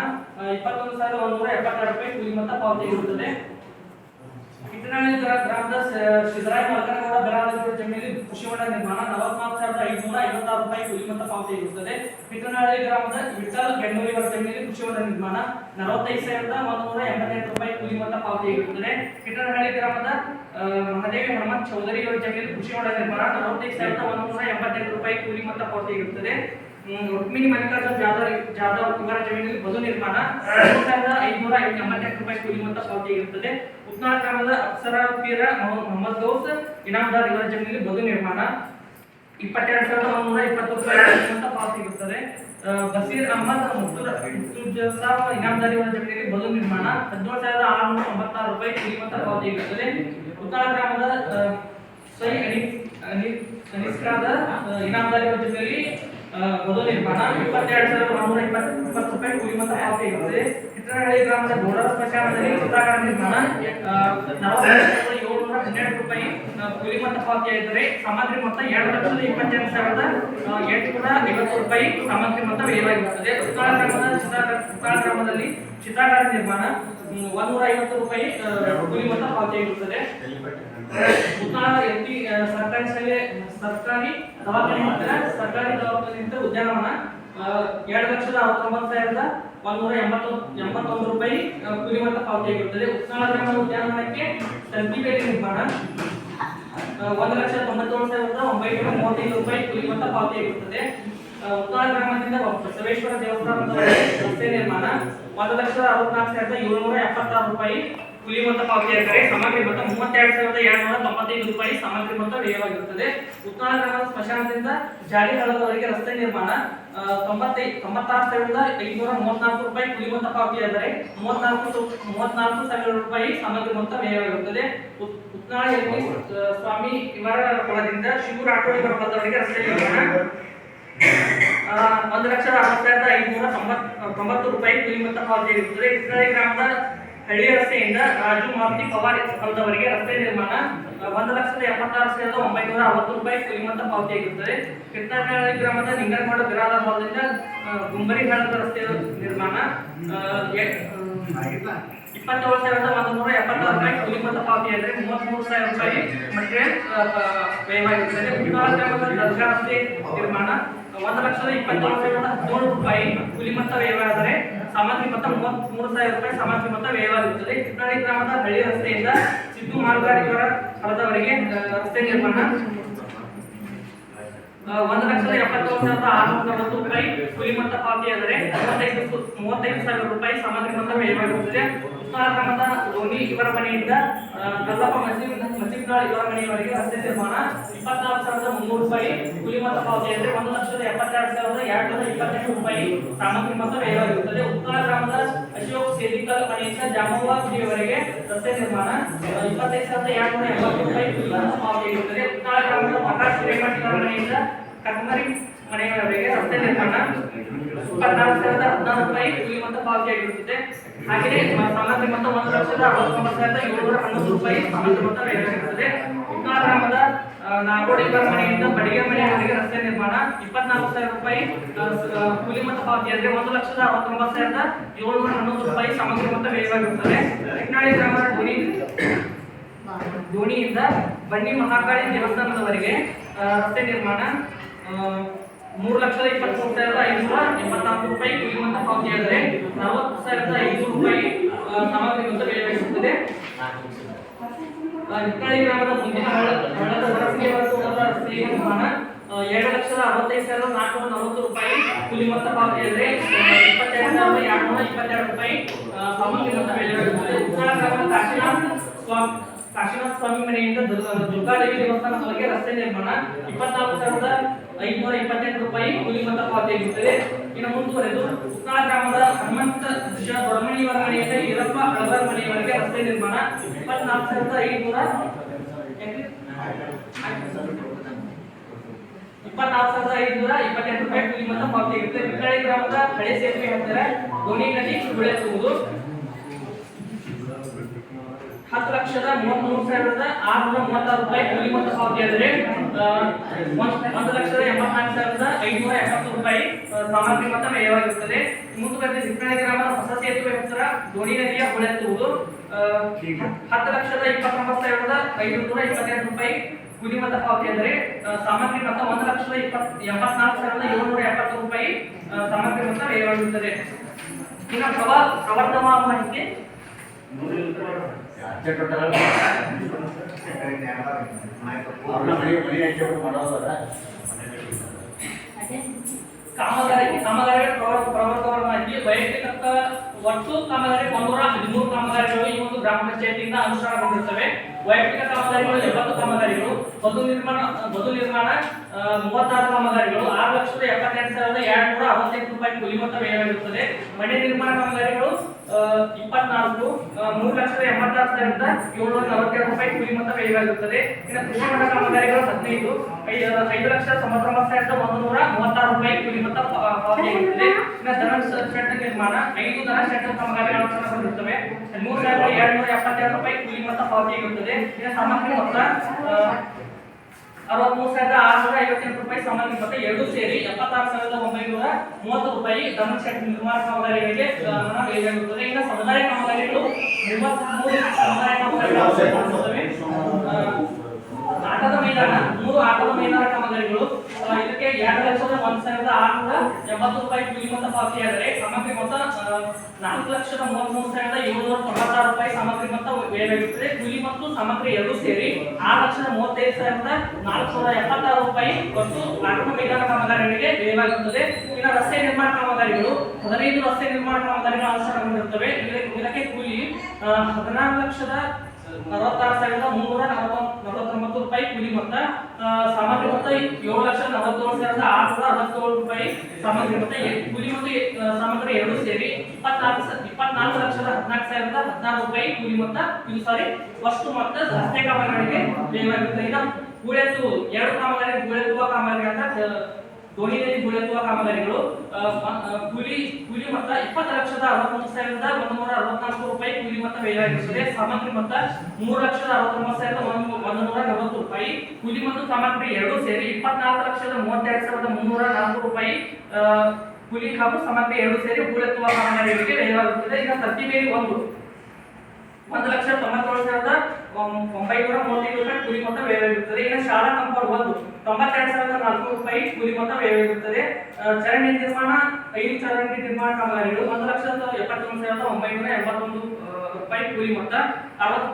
ಇಪ್ಪತ್ತೊಂದು ಸಾವಿರದ ಒಂದೂರ ಎಪ್ಪತ್ತೆರಡು ರೂಪಾಯಿ ಪಾವತಿ ಪಾವತಿಯಾಗಿರುತ್ತದೆ ಕಿತ್ತನಹಳ್ಳಿ ಗ್ರಾ- ಗ್ರಾಮದ ಸಿದ್ದರಾಯ ಮಲ್ಕನಗೌಡ ಬೆಳಗಾವಿ ನಿರ್ಮಾಣ ನಲವತ್ನಾಲ್ಕು ಸಾವಿರದ ಐದುನೂರ ಐವತ್ತಾರು ರೂಪಾಯಿ ಕೂಲಿ ಮೊತ್ತ ಪಾವತಿಯಾಗಿರುತ್ತದೆ ಕಿತ್ತನಹಳ್ಳಿ ಗ್ರಾಮದ ವಿಠಲ್ ಬೆಂಗಳೂರಿವರ ಜಮೀನಲ್ಲಿ ಕೃಷಿ ನಿರ್ಮಾಣ ನಲವತ್ತೈದು ಸಾವಿರದ ಒಂದೂರ ಎಂಬತ್ತೆಂಟು ರೂಪಾಯಿ ಕೂಲಿ ಮೊತ್ತ ಪಾವತಿಯಾಗಿರುತ್ತದೆ ಕಿತ್ತನಹಳ್ಳಿ ಗ್ರಾಮದ ಮಹಾದೇವಿ ಹನುಮಂತ್ ಚೌಧರಿ ಅವರ ಹೊಂಡ ನಿರ್ಮಾಣ ನಲವತ್ತೈದು ಸಾವಿರದ ಒಂದೂರ ಎಂಬತ್ತೆಂಟು ರೂಪಾಯಿ ಕೂಲಿ ಮೊತ್ತ ಪಾವತಿಯಾಗಿರುತ್ತದೆ ರುಕ್ಮಿಣಿ ಮಲ್ಲಿಕಾರ್ಜುನ್ ಜಾಧವ್ ಜಾಧವ್ ಇವರ ಜಮೀನಿನಲ್ಲಿ ಬದು ನಿರ್ಮಾಣ ಮೂರು ಸಾವಿರದ ಐದುನೂರ ಎಂಬತ್ತೆಂಟು ರೂಪಾಯಿ ಕೂಲಿ ಮೊತ್ತ ಪಾವತಿಯಾಗಿರುತ್ತದೆ ಗ್ರಾಮದ ಅಪ್ಸರಾ ಮೊಹಮ್ಮದ್ ಗೌಸ್ ಇನಾಮದಾರ್ ಇವರ ಜಮೀನಿಗೆ ಬದು ನಿರ್ಮಾಣ. ಇಪ್ಪತ್ತೆರಡು ಸಾವಿರದ ಒಂದೂರ ಇಪ್ಪತ್ತು ಪಾಸ್ ಸಿಗುತ್ತದೆ ಬಸೀರ್ ಅಹಮದ್ ಮುತ್ತೂರ್ ಇನಾಮದಾರ್ ಇವರ ಜಮೀನಿಗೆ ಬದು ನಿರ್ಮಾಣ. ಹದಿನೇಳು ಸಾವಿರದ ಆರುನೂರ ತೊಂಬತ್ತಾರು ರೂಪಾಯಿ ಶ್ರೀಮಂತ ಪಾವತಿ ಸಿಗುತ್ತದೆ ಉತ್ತರ ಗ್ರಾಮದ ಸೈ ಅನಿ ಅನಿ ಅನಿಸ್ಕಾದ ಇನಾಮದಾರಿ ಇವರ ಮೊದಲ ನಿರ್ಮಾಣ ಇಪ್ಪತ್ತೆರಡು ಸಾವಿರದ ಇಪ್ಪತ್ತು ರೂಪಾಯಿ ಕೂಲಿ ಮೊತ್ತ ಪಾವತಿಯಾಗಿರುತ್ತದೆ ಚಿತ್ರಹಳ್ಳಿ ಗ್ರಾಮದ ನಿರ್ಮಾಣ ಏಳುನೂರ ಹನ್ನೆರಡು ರೂಪಾಯಿ ಕೂಲಿ ಮೊತ್ತ ಪಾವತಿಯಾಗಿದ್ದರೆ ಸಾಮಗ್ರಿ ಮೊತ್ತ ಎರಡು ಲಕ್ಷದ ಇಪ್ಪತ್ತೆರಡು ಸಾವಿರದ ಎಂಟುನೂರ ಐವತ್ತು ರೂಪಾಯಿ ಸಾಮಗ್ರಿ ಮೊತ್ತ ವ್ಯಯವಾಗಿರುತ್ತದೆ. ಉತ್ತರ ಗ್ರಾಮದ ಗ್ರಾಮದಲ್ಲಿ ಚಿತ್ರಾಗಾರ ನಿರ್ಮಾಣ ಒಂದೂರ ಐವತ್ತು ರೂಪಾಯಿ ಕೂಲಿ ಮೊತ್ತ ಪಾವತಿಯಾಗಿರುತ್ತದೆ ಉತ್ತರ ಎಲ್ಪಿ ಸರ್ಕಾರಿ ಸರ್ಕಾರಿ ದವಾಖಾನೆ ಸರ್ಕಾರಿ ದವಾಖಾನೆಯಿಂದ ಉದ್ಯಾನವನ ಎರಡು ಲಕ್ಷದ ಅರವತ್ತೊಂಬತ್ತು ಸಾವಿರದ ಒಂದೂರ ಎಂಬತ್ತು ಎಂಬತ್ತೊಂದು ರೂಪಾಯಿ ಮೊತ್ತ ಪಾವತಿಯಾಗಿರುತ್ತದೆ ಉತ್ತರ ಗ್ರಾಮದ ಉದ್ಯಾನವನಕ್ಕೆ ಸಂತಿಬೇಲಿ ನಿರ್ಮಾಣ. ಒಂದು ಲಕ್ಷ ತೊಂಬತ್ತೇಳು ಸಾವಿರದ ಒಂಬೈನೂರ ಮೂವತ್ತೈದು ರೂಪಾಯಿ ಕೂಲಿ ಮೊತ್ತ ಪಾವತಿಯಾಗಿರುತ್ತದೆ ಉತ್ತರ ಗ್ರಾಮದಿಂದ ಬಸವೇಶ್ವರ ದೇವಸ್ಥಾನದ ರಸ್ತೆ ನಿರ್ಮಾಣ. ಒಂದು ಲಕ್ಷದ ಅರವತ್ನಾಲ್ಕು ಸಾವಿರದ ಏಳುನೂರ ಎಪ್ಪತ್ತಾರು ರೂಪಾಯಿ ಕೂಲಿ ಮೊತ್ತ ಪಾವತಿಯಾದರೆ ಸಮಗ್ರ ಮೊತ್ತ ಮೂವತ್ತೆರಡು ಸಾವಿರದ ಎರಡುನೂರ ತೊಂಬತ್ತೈದು ರೂಪಾಯಿ ಸಮಗ್ರ ಮೊತ್ತ ವ್ಯಯವಾಗಿರುತ್ತದೆ. ಉತ್ತರ ಗ್ರಾಮದ ಸ್ಮಶಾನದಿಂದ ಜಾರಿ ಹಳದವರೆಗೆ ರಸ್ತೆ ನಿರ್ಮಾಣ ಆ, ತೊಂಬತ್ತೈದು ತೊಂಬತ್ತಾರು ಸಾವಿರದ ಮೂವತ್ನಾಲ್ಕು ರೂಪಾಯಿ ಕೂಲಿ ಮೊತ್ತ ಪಾವತಿಯಾದರೆ ಮೂವತ್ನಾಲ್ಕು ಮೂವತ್ನಾಲ್ಕು ಸಾವಿರ ರೂಪಾಯಿ ಸಮಗ್ರ ಮೊತ್ತ ವ್ಯಯವಾಗಿರುತ್ತದೆ. ಉತ್ನಾಳಿಯಲ್ಲಿ ಉತ್ನಾಳ ಸ್ವಾಮಿ ಇವರ ಕೊಳದಿಂದ ಶಿವರ ರಾಠೋಡ್ ಇವರ ರಸ್ತೆ ನಿರ್ಮಾಣ. ಒಂದು ಲಕ್ಷದ ಅರವತ್ತು ಐನೂರ ತೊಂಬತ್ ತೊಂಬತ್ತು ರೂಪಾಯಿ ಕೂಲಿ ಮೊತ್ತ ಪಾವತಿಯಾಗಿರುತ್ತದೆ ಇಸ್ರಾಯಿ ಗ್ರಾಮದ ಹಳ್ಳಿ ರಸ್ತೆಯಿಂದ ರಾಜು ಮಾರುತಿ ಪವಾರ್ ಅಂತವರಿಗೆ ರಸ್ತೆ ನಿರ್ಮಾಣ ಒಂದು ಲಕ್ಷದ ಎಪ್ಪತ್ತಾರು ಸಾವಿರದ ಒಂಬೈನೂರ ಅರವತ್ತು ರೂಪಾಯಿ ಕುಲಿಮಂತ ಪಾವತಿಯಾಗಿರುತ್ತದೆ ಕಿತ್ತನಹಳ್ಳಿ ಗ್ರಾಮದ ನಿಂಗನಗೋಡ ಬಿರಾದ ಮಾಲದಿಂದ ಆ, ಗುಂಬರಿ ಹಳ್ಳದ ರಸ್ತೆ ನಿರ್ಮಾಣ ಇಪ್ಪತ್ತೇಳು ಸಾವಿರದ ಒಂದು ನೂರ ಎಪ್ಪತ್ತಾರು ರೂಪಾಯಿ ಕುಲಿಮಂತ ಪಾವತಿಯಾದರೆ ಮೂವತ್ಮೂರು ಸಾವಿರ ರೂಪಾಯಿ ಮತ್ತೆ ವ್ಯಯವಾಗಿರುತ್ತದೆ. ಉತ್ತರ ಗ್ರಾಮದ ದರ್ಗಾ ರಸ್ತೆ ನಿರ್ಮಾಣ ಒಂದು ಲಕ್ಷದ ಇಪ್ಪತ್ತೇಳು ಸಾವಿರದ ಹದಿನೇಳು ರೂಪಾಯಿ ಕುಲಿಮಂತ ವ್ಯಯವಾದರೆ ಸಾಮಗ್ರಿ ಮೊತ್ತ ಮೂವತ್ಮೂರು ಸಾವಿರ ರೂಪಾಯಿ ಸಾಮಗ್ರಿ ಮೊತ್ತ ವ್ಯಯವಾಗಿರುತ್ತದೆ ಚಿತ್ರಹಳ್ಳಿ ಗ್ರಾಮದ ಹಳ್ಳಿ ರಸ್ತೆಯಿಂದ ಸಿದ್ದು ಮಾರ್ಗಾಡಿಕರ ಸ್ಥಳದವರೆಗೆ ರಸ್ತೆ ನಿರ್ಮಾಣ. ಒಂದು ಲಕ್ಷದ ಎಪ್ಪತ್ತೊಂದು ಸಾವಿರದ ಆರುನೂರ ನಲವತ್ತು ರೂಪಾಯಿ ಕೂಲಿ ಮೊತ್ತ ಪಾವತಿಯಾದರೆ ಮೂವತ್ತೈದು ಮೂವತ್ತೈದು ಸಾವಿರ ರೂಪಾಯಿ ಸಾಮಗ್ರಿ ಮೊತ್ತ ವ್ಯಯವಾಗಿರುತ್ತದೆ ಉತ್ತರ ಗ್ರಾಮದ ಇವರ ಮನೆಯಿಂದ ಕಲ್ಲಪ್ಪ ಮಸೀದ್ ಮಸೀದ್ನಾಳ್ ಇವರ ಮನೆಯವರೆಗೆ ರಸ್ತೆ ನಿರ್ಮಾಣ. ಇಪ್ಪತ್ನಾಲ್ಕು ಸಾವಿರದ ಮುನ್ನೂರು ರೂಪಾಯಿ ಕೂಲಿ ಪಾವತಿ ಅಂದ್ರೆ ಒಂದು ಲಕ್ಷದ ಎಪ್ಪತ್ತೆರಡು ಸಾವಿರದ ಎರಡು ನೂರ ಇಪ್ಪತ್ತೆಂಟು ರೂಪಾಯಿ ಸಾಮಗ್ರಿ ಮೊತ್ತ ವ್ಯಯವಾಗಿರುತ್ತದೆ ಉತ್ತರ ಗ್ರಾಮದ ಅಶೋಕ್ ಸೇದಿಕಲ್ ಮನೆಯಿಂದ ಜಾಮವ್ವ ಗುಡಿಯವರೆಗೆ ರಸ್ತೆ ನಿರ್ಮಾಣ. ಇಪ್ಪತ್ತೈದು ಸಾವಿರದ ಎರಡು ನೂರ ಎಂಬತ್ತು ರೂಪಾಯಿ ಕೂಲಿ ಮೊತ್ತ ಪಾವತಿಯಾಗಿರುತ್ತದೆ ಉತ್ತರ ಗ್ರಾಮದ ಹಿರೇಮಠ್ ಇವರ ಮನೆಯಿಂದ ಕಟ್ಮರಿ ಮನೆಯವರೆಗೆ ರಸ್ತೆ ನಿರ್ಮಾಣ. ಇಪ್ಪತ್ನಾಲ್ಕು ಸಾವಿರದ ಹದಿನಾರು ರೂಪಾಯಿ ಕೂಲಿ ಮೊತ್ತ ಪಾವತಿಯಾಗಿರುತ್ತದೆ ಹಾಗೆಯೇ ಮ- ಮತ್ತು ಒಂದು ಲಕ್ಷದ ಅರವತ್ತೊಂಬತ್ತು ಸಾವಿರದ ಏಳುನೂರ ಹನ್ನೊಂದು ರೂಪಾಯಿ ಸಾಮಗ್ರಿ ಮೊತ್ತ ವ್ಯಯವಾಗಿರುತ್ತದೆ. ಉತ್ತರ ಗ್ರಾಮದ ಆ, ನಾಗೋಡಿ ಇವರ ಮನೆಯಿಂದ ಬಡಿಗೆ ಮನೆಯವರೆಗೆ ರಸ್ತೆ ನಿರ್ಮಾಣ ಇಪ್ಪತ್ನಾಲ್ಕು ಸಾವಿರ ರೂಪಾಯಿ ಕೂಲಿ ಮತ್ತು ಪಾವತಿಯಾದರೆ ಒಂದು ಲಕ್ಷದ ಅರವತ್ತೊಂಬತ್ತು ಸಾವಿರದ ಏಳುನೂರ ಹನ್ನೊಂದು ರೂಪಾಯಿ ಸಾಮಗ್ರಿ ಮೊತ್ತ ವ್ಯಯವಾಗಿರುತ್ತದೆ. ಹೆಟ್ನಾಳಿ ಗ್ರಾಮದ ಧ್ವನಿ ದೋಣಿಯಿಂದ ಬನ್ನಿ ಮಹಾಕಾಳಿ ದೇವಸ್ಥಾನದವರೆಗೆ ರಸ್ತೆ ನಿರ್ಮಾಣ ಮೂರು ಲಕ್ಷದ ಇಪ್ಪತ್ಮೂರು ಸಾವಿರದ ಐನೂರ ಎಂಬತ್ನಾಲ್ಕು ರೂಪಾಯಿ ಕೂಲಿ ಪಾವತಿ ಆದರೆ ನಲವತ್ತು ಸಾವಿರದ ಐನೂರು ರೂಪಾಯಿ ಸಾಮಗ್ರಿ ಮೊತ್ತ ಬೆಲೆ ಆ, ಹಿಟ್ನಾಳಿ ಗ್ರಾಮದ ಮುಂದಿನ ಹಳ್ಳ- ಹಳ್ಳದ ಹೊರಗೆ ಬರುವ ರಸ್ತೆಯ ನಿರ್ಮಾಣ ಎರಡು ಲಕ್ಷದ ಅರವತ್ತೈದು ಸಾವಿರದ ನಾಲ್ಕುನೂರ ನಲವತ್ತು ರೂಪಾಯಿ ಕೂಲಿ ಮೊತ್ತ ಪಾವತಿಯಾದರೆ ಆ, ಇಪ್ಪತ್ತೆರಡು ಸಾವಿರದ ಎರಡುನೂರ ಇಪ್ಪತ್ತೆರಡು ರೂಪಾಯಿ ಸಾಮಗ್ರಿ ಮೊತ್ತ ವ್ಯಯವಾಗಿರುತ್ತದೆ ಉತ್ತರ ಗ್ರಾಮದ ಕಾಶಿನಾಥ ಸ್ವಾಮಿ ಮನೆಯಿಂದ ದುರ್ಗಾ ದುರ್ಗಾದೇವಿ ದೇವಸ್ಥಾನದವರೆಗೆ ರಸ್ತೆ ನಿರ್ಮಾಣ. ಇಪ್ಪತ್ನಾಲ್ಕು ಸಾವಿರದ ಐದುನೂರ ಇಪ್ಪತ್ತೆಂಟು ರೂಪಾಯಿ ಕೂಲಿ ಮೊತ್ತ ಪಾವತಿಯಾಗಿರುತ್ತದೆ ಇನ್ನು ಮುಂದುವರೆದು ಉಕ್ಕಾ ಗ್ರಾಮದ ಹನುಮಂತ ದೊಡ್ಡಮಣಿಯವರ ಮನೆಯಿಂದ ಈರಪ್ಪ ಹಳದರ ಮನೆಯವರೆಗೆ ರಸ್ತೆ ನಿರ್ಮಾಣ. ಇಪ್ಪತ್ನಾಲ್ಕು ಸಾವಿರದ ಐದುನೂರ ಇಪ್ಪತ್ನಾಲ್ಕು ಸಾವಿರದ ಐದುನೂರ ಇಪ್ಪತ್ತೆಂಟು ರೂಪಾಯಿ ಕೂಲಿ ಮೊತ್ತ ಪಾವತಿಯಾಗಿರುತ್ತದೆ ಬಿಕ್ಕಳಿ ಗ್ರಾಮದ ಹಳೆ ಸೇತುವೆ ಹೇಳ್ತಾರೆ ಧೋನಿ ನದಿ ಬೆಳೆಸುವುದು ಹತ್ತು ಲಕ್ಷದ ಮೂವತ್ಮೂರು ಸಾವಿರದ ಆರುನೂರ ಮೂವತ್ತಾರು ರೂಪಾಯಿ ಕೂಲಿ ಮೊತ್ತ ಪಾವತಿಯಾದರೆ ಆ, ಒಂದ್- ಲಕ್ಷದ ಎಂಬತ್ನಾಲ್ಕು ಸಾವಿರದ ಐನೂರ ಎಪ್ಪತ್ತು ರೂಪಾಯಿ ಸಾಮಗ್ರಿ ಮೊತ್ತ ವ್ಯಯವಾಗಿರುತ್ತದೆ ಮುಂದುವರೆದ ಹಿಪ್ಪಳಿ ಗ್ರಾಮದ ಹೊಸ ಸೇತುವೆ ಹತ್ತಿರ ದೋಣಿ ನದಿಯ ಹೊಳೆತ್ತುವುದು ಹತ್ತು ಲಕ್ಷದ ಇಪ್ಪತ್ತೊಂಬತ್ತು ಸಾವಿರದ ಐದುನೂರ ಇಪ್ಪತ್ತೆರಡು ರೂಪಾಯಿ ಕೂಲಿ ಮೊತ್ತ ಪಾವತಿ ಅಂದರೆ ಸಾಮಗ್ರಿ ಮೊತ್ತ ಒಂದು ಲಕ್ಷದ ಇಪ್ಪತ್ ಎಂಬತ್ನಾಲ್ಕು ಸಾವಿರದ ಏಳುನೂರ ಎಪ್ಪತ್ತು ರೂಪಾಯಿ ಸಾಮಗ್ರಿ ಮೊತ್ತ ವ್ಯಯವಾಗಿರುತ್ತದೆ ಇನ್ನು ಪ್ರವಾ ಪ್ರವರ್ಧಮ ಮಾಹಿತಿ? ವೈಯಕ್ತಿಕ ಒಟ್ಟು ಕಾಮಗಾರಿ ಒಂದೂರ ಹದಿಮೂರು ಕಾಮಗಾರಿಗಳು ಈ ಒಂದು ಗ್ರಾಮ ಪಂಚಾಯತಿಯಿಂದ ಅನುಷ್ಠಾನಗೊಂಡಿರುತ್ತವೆ ವೈಯಕ್ತಿಕ ಕಾಮಗಾರಿಗಳು ಎಪ್ಪತ್ತು ಕಾಮಗಾರಿಗಳು ಬದು ನಿರ್ಮಾಣ ಬದು ನಿರ್ಮಾಣ ಮೂವತ್ತಾರು ಕಾಮಗಾರಿಗಳು, ಆರು ಲಕ್ಷದ ಎಪ್ಪತ್ತೆಂಟು ಸಾವಿರದ ಎರಡು ನೂರ ಅರವತ್ತೆಂಟು ರೂಪಾಯಿ ಕೂಲಿ ಮೊತ್ತ ವ್ಯಯವಾಗಿರುತ್ತದೆ ಮನೆ ನಿರ್ಮಾಣ ಕಾಮಗಾರಿಗಳು ಇಪ್ಪತ್ನಾಲ್ಕು ಮೂರು ಲಕ್ಷದ ಎಂಬತ್ತಾರು ಸಾವಿರದ ಏಳ್ನೂರ ನಲವತ್ತೆರಡು ರೂಪಾಯಿ ಕೂಲಿ ಮೊತ್ತ ವ್ಯಯವಾಗಿರುತ್ತದೆ ಇನ್ನು ಕೃಷಿ ಮಠ ಕಾಮಗಾರಿಗಳು ಹದಿನೈದು ಐದು ಲಕ್ಷ ತೊಂಬತ್ತೊಂಬತ್ತು ಸಾವಿರದ ಒಂದು ನೂರ ಮೂವತ್ತಾರು ರೂಪಾಯಿ ಕೂಲಿ ಮೊತ್ತ ಪಾವತಿಯಾಗಿರುತ್ತದೆ ಇನ್ನು ಧನ ಶೆಡ್ ನಿರ್ಮಾಣ, ಐದು ಧನ ಶೆಡ್ ಕಾಮಗಾರಿಗಳು ಅನುಷ್ಠಾನಗೊಂಡಿರುತ್ತವೆ ಮೂರು ಸಾವಿರದ ಎರಡು ನೂರ ಎಪ್ಪತ್ತೆರಡು ರೂಪಾಯಿ ಕೂಲಿ ಮೊತ್ತ ಪಾವತಿಯಾಗಿರುತ್ತದೆ ಇನ್ನು ಸಾಮಗ್ರಿ ಮೊತ್ತ ಆ, ಅರವತ್ಮೂರು ಸಾವಿರದ ಆರುನೂರ ಐವತ್ತೆಂಟು ರೂಪಾಯಿ ಸಾಮಾನ್ಯ ಮೊತ್ತ ಎರಡು ಸೇರಿ ಎಪ್ಪತ್ತಾರು ಸಾವಿರದ ಒಂಬೈನೂರ ಮೂವತ್ತು ರೂಪಾಯಿ ಧರ್ಮ ಶೆಡ್ ನಿರ್ಮಾಣ ಕಾಮಗಾರಿಗಳಿಗೆ ಹಣ ವ್ಯಯವಾಗಿರುತ್ತದೆ ಇನ್ನು ಸಮುದಾಯ ಕಾಮಗಾರಿಗಳು ಮೂವತ್ಮೂರು ಸಮುದಾಯ ಕಾಮಗಾರಿಗಳು ಆಟದ ಮೈದಾನ ಮೂರು ಆಟದ ಮೈದಾನ ಕಾಮಗಾರಿಗಳು ಇದಕ್ಕೆ ಎರಡು ಲಕ್ಷದ ಒಂದ್ ಸಾವಿರದ ಆರುನೂರ ಎಂಬತ್ತು ರೂಪಾಯಿ ಕೂಲಿ ಮೊತ್ತ ಪಾವತಿಯಾದರೆ ಸಮಗ್ರ ಮೊತ್ತ ನಾಲ್ಕು ಲಕ್ಷದ ಮೂವತ್ಮೂರು ಸಾವಿರದ ಏಳುನೂರ ತೊಂಬತ್ತಾರು ರೂಪಾಯಿ ಸಮಗ್ರ ಮೊತ್ತ ವ್ಯಯವಾಗಿರುತ್ತದೆ ಕೂಲಿ ಮತ್ತು ಸಮಗ್ರ ಎರಡೂ ಸೇರಿ ಆರು ಲಕ್ಷದ ಮೂವತ್ತೈದು ಸಾವಿರದ ನಾಲ್ಕುನೂರ ಎಪ್ಪತ್ತಾರು ರೂಪಾಯಿ ಮತ್ತು ಆಟದ ಮೈದಾನ ಕಾಮಗಾರಿಗಳಿಗೆ ವ್ಯಯವಾಗಿರುತ್ತದೆ ಇನ್ನು ರಸ್ತೆ ನಿರ್ಮಾಣ ಕಾಮಗಾರಿಗಳು, ಹದಿನೈದು ರಸ್ತೆ ನಿರ್ಮಾಣ ಕಾಮಗಾರಿಗಳು ಅನುಷ್ಠಾನಗೊಂಡಿರುತ್ತವೆ ಇದಕ್ಕೆ ಕೂಲಿ ಹದಿನಾರು ಲಕ್ಷದ ನಲವತ್ತಾರು ಸಾವಿರದ ಮುನ್ನೂರ ನಲವತ್ತ ನಲವತ್ತೊಂಬತ್ತು ರೂಪಾಯಿ ಕೂಲಿ ಮೊತ್ತ. ಸಾಮಗ್ರಿ ಮೊತ್ತ ಏಳು ಲಕ್ಷ ನಲವತ್ತೇಳು ಸಾವಿರದ ಆರುನೂರ ಅರವತ್ತೇಳು ರೂಪಾಯಿ. ಸಾಮಗ್ರಿ ಮೊತ್ತ ಕೂಲಿ ಮತ್ತು ಸಾಮಗ್ರಿ ಎರಡು ಸೇರಿ ಇಪ್ಪತ್ನಾಲ್ಕು ಇಪ್ಪತ್ನಾಲ್ಕು ಲಕ್ಷದ ಹದಿನಾಲ್ಕು ಸಾವಿರದ ಹದಿನಾರು ರೂಪಾಯಿ ಕೂಲಿ ಮೊತ್ತ. ಇದು ಸಾರಿ ವಸ್ತು ಮೊತ್ತ ರಸ್ತೆ ಕಾಮಗಾರಿಗೆ ವ್ಯಯವಾಗಿರುತ್ತದೆ ಈಗ ಹೂಳೆತ್ತು ಎರಡು ಕಾಮಗಾರಿ ಹೂಳೆತ್ತುವ ಕಾಮಗಾರಿ ಅಂತ ದೋಣಿಯಲ್ಲಿ ಗುಳೆತ್ತುವ ಕಾಮಗಾರಿಗಳು ಕೂಲಿ ಕೂಲಿ ಮೊತ್ತ ಇಪ್ಪತ್ತು ಲಕ್ಷದ ಅರವತ್ತೊಂದು ಸಾವಿರದ ಒಂದೂರ ಅರವತ್ನಾಲ್ಕು ರೂಪಾಯಿ ಕೂಲಿ ಮೊತ್ತ ವ್ಯಯವಾಗಿರುತ್ತದೆ ಸಾಮಗ್ರಿ ಮೊತ್ತ ಮೂರು ಲಕ್ಷದ ಅರವತ್ತೊಂಬತ್ತು ಸಾವಿರದ ಒಂದು ನಲವತ್ತು ರೂಪಾಯಿ. ಕೂಲಿ ಮತ್ತು ಸಾಮಗ್ರಿ ಎರಡು ಸೇರಿ ಇಪ್ಪತ್ನಾಲ್ಕು ಲಕ್ಷದ ಮೂವತ್ತೆರಡು ಸಾವಿರದ ಮುನ್ನೂರ ನಾಲ್ಕು ರೂಪಾಯಿ ಕೂಲಿ ಹಾಗೂ ಸಾಮಗ್ರಿ ಎರಡು ಸೇರಿ ಗುಳೆತ್ತುವ ಕಾಮಗಾರಿಗಳಿಗೆ ವ್ಯಯವಾಗಿರುತ್ತದೆ ಈಗ ಪ್ರತಿಮೇರಿ ಒಂದು. ಒಂದು ಲಕ್ಷ ತೊಂಬತ್ತೇಳು ಸಾವಿರದ ಒಂಬೈನೂರ ಮೂವತ್ತೈದು ರೂಪಾಯಿ ಕೂಲಿ ಮೊತ್ತ ವ್ಯಯವಾಗಿರುತ್ತದೆ. ಇನ್ನು ಶಾಲಾ ಕಂಪೌಂಡ್ ಒಂದು, ತೊಂಬತ್ತೆರಡು ಸಾವಿರದ ನಾಲ್ಕು ರೂಪಾಯಿ ಕೂಲಿ ಮೊತ್ತ ವ್ಯಯವಾಗಿರುತ್ತದೆ. ಚರಂಡಿ ನಿರ್ಮಾಣ, ಐದು ಚರಂಡಿ ನಿರ್ಮಾಣ ಕಾಮಗಾರಿಗಳು, ಒಂದು ಲಕ್ಷದ ಎಪ್ಪತ್ತೊಂದು ಸಾವಿರದ ಒಂಬೈನೂರ ಎಂಬತ್ತೊಂದು ರೂಪಾಯಿ ಕೂಲಿ ಮೊತ್ತ ಅರವತ್ತು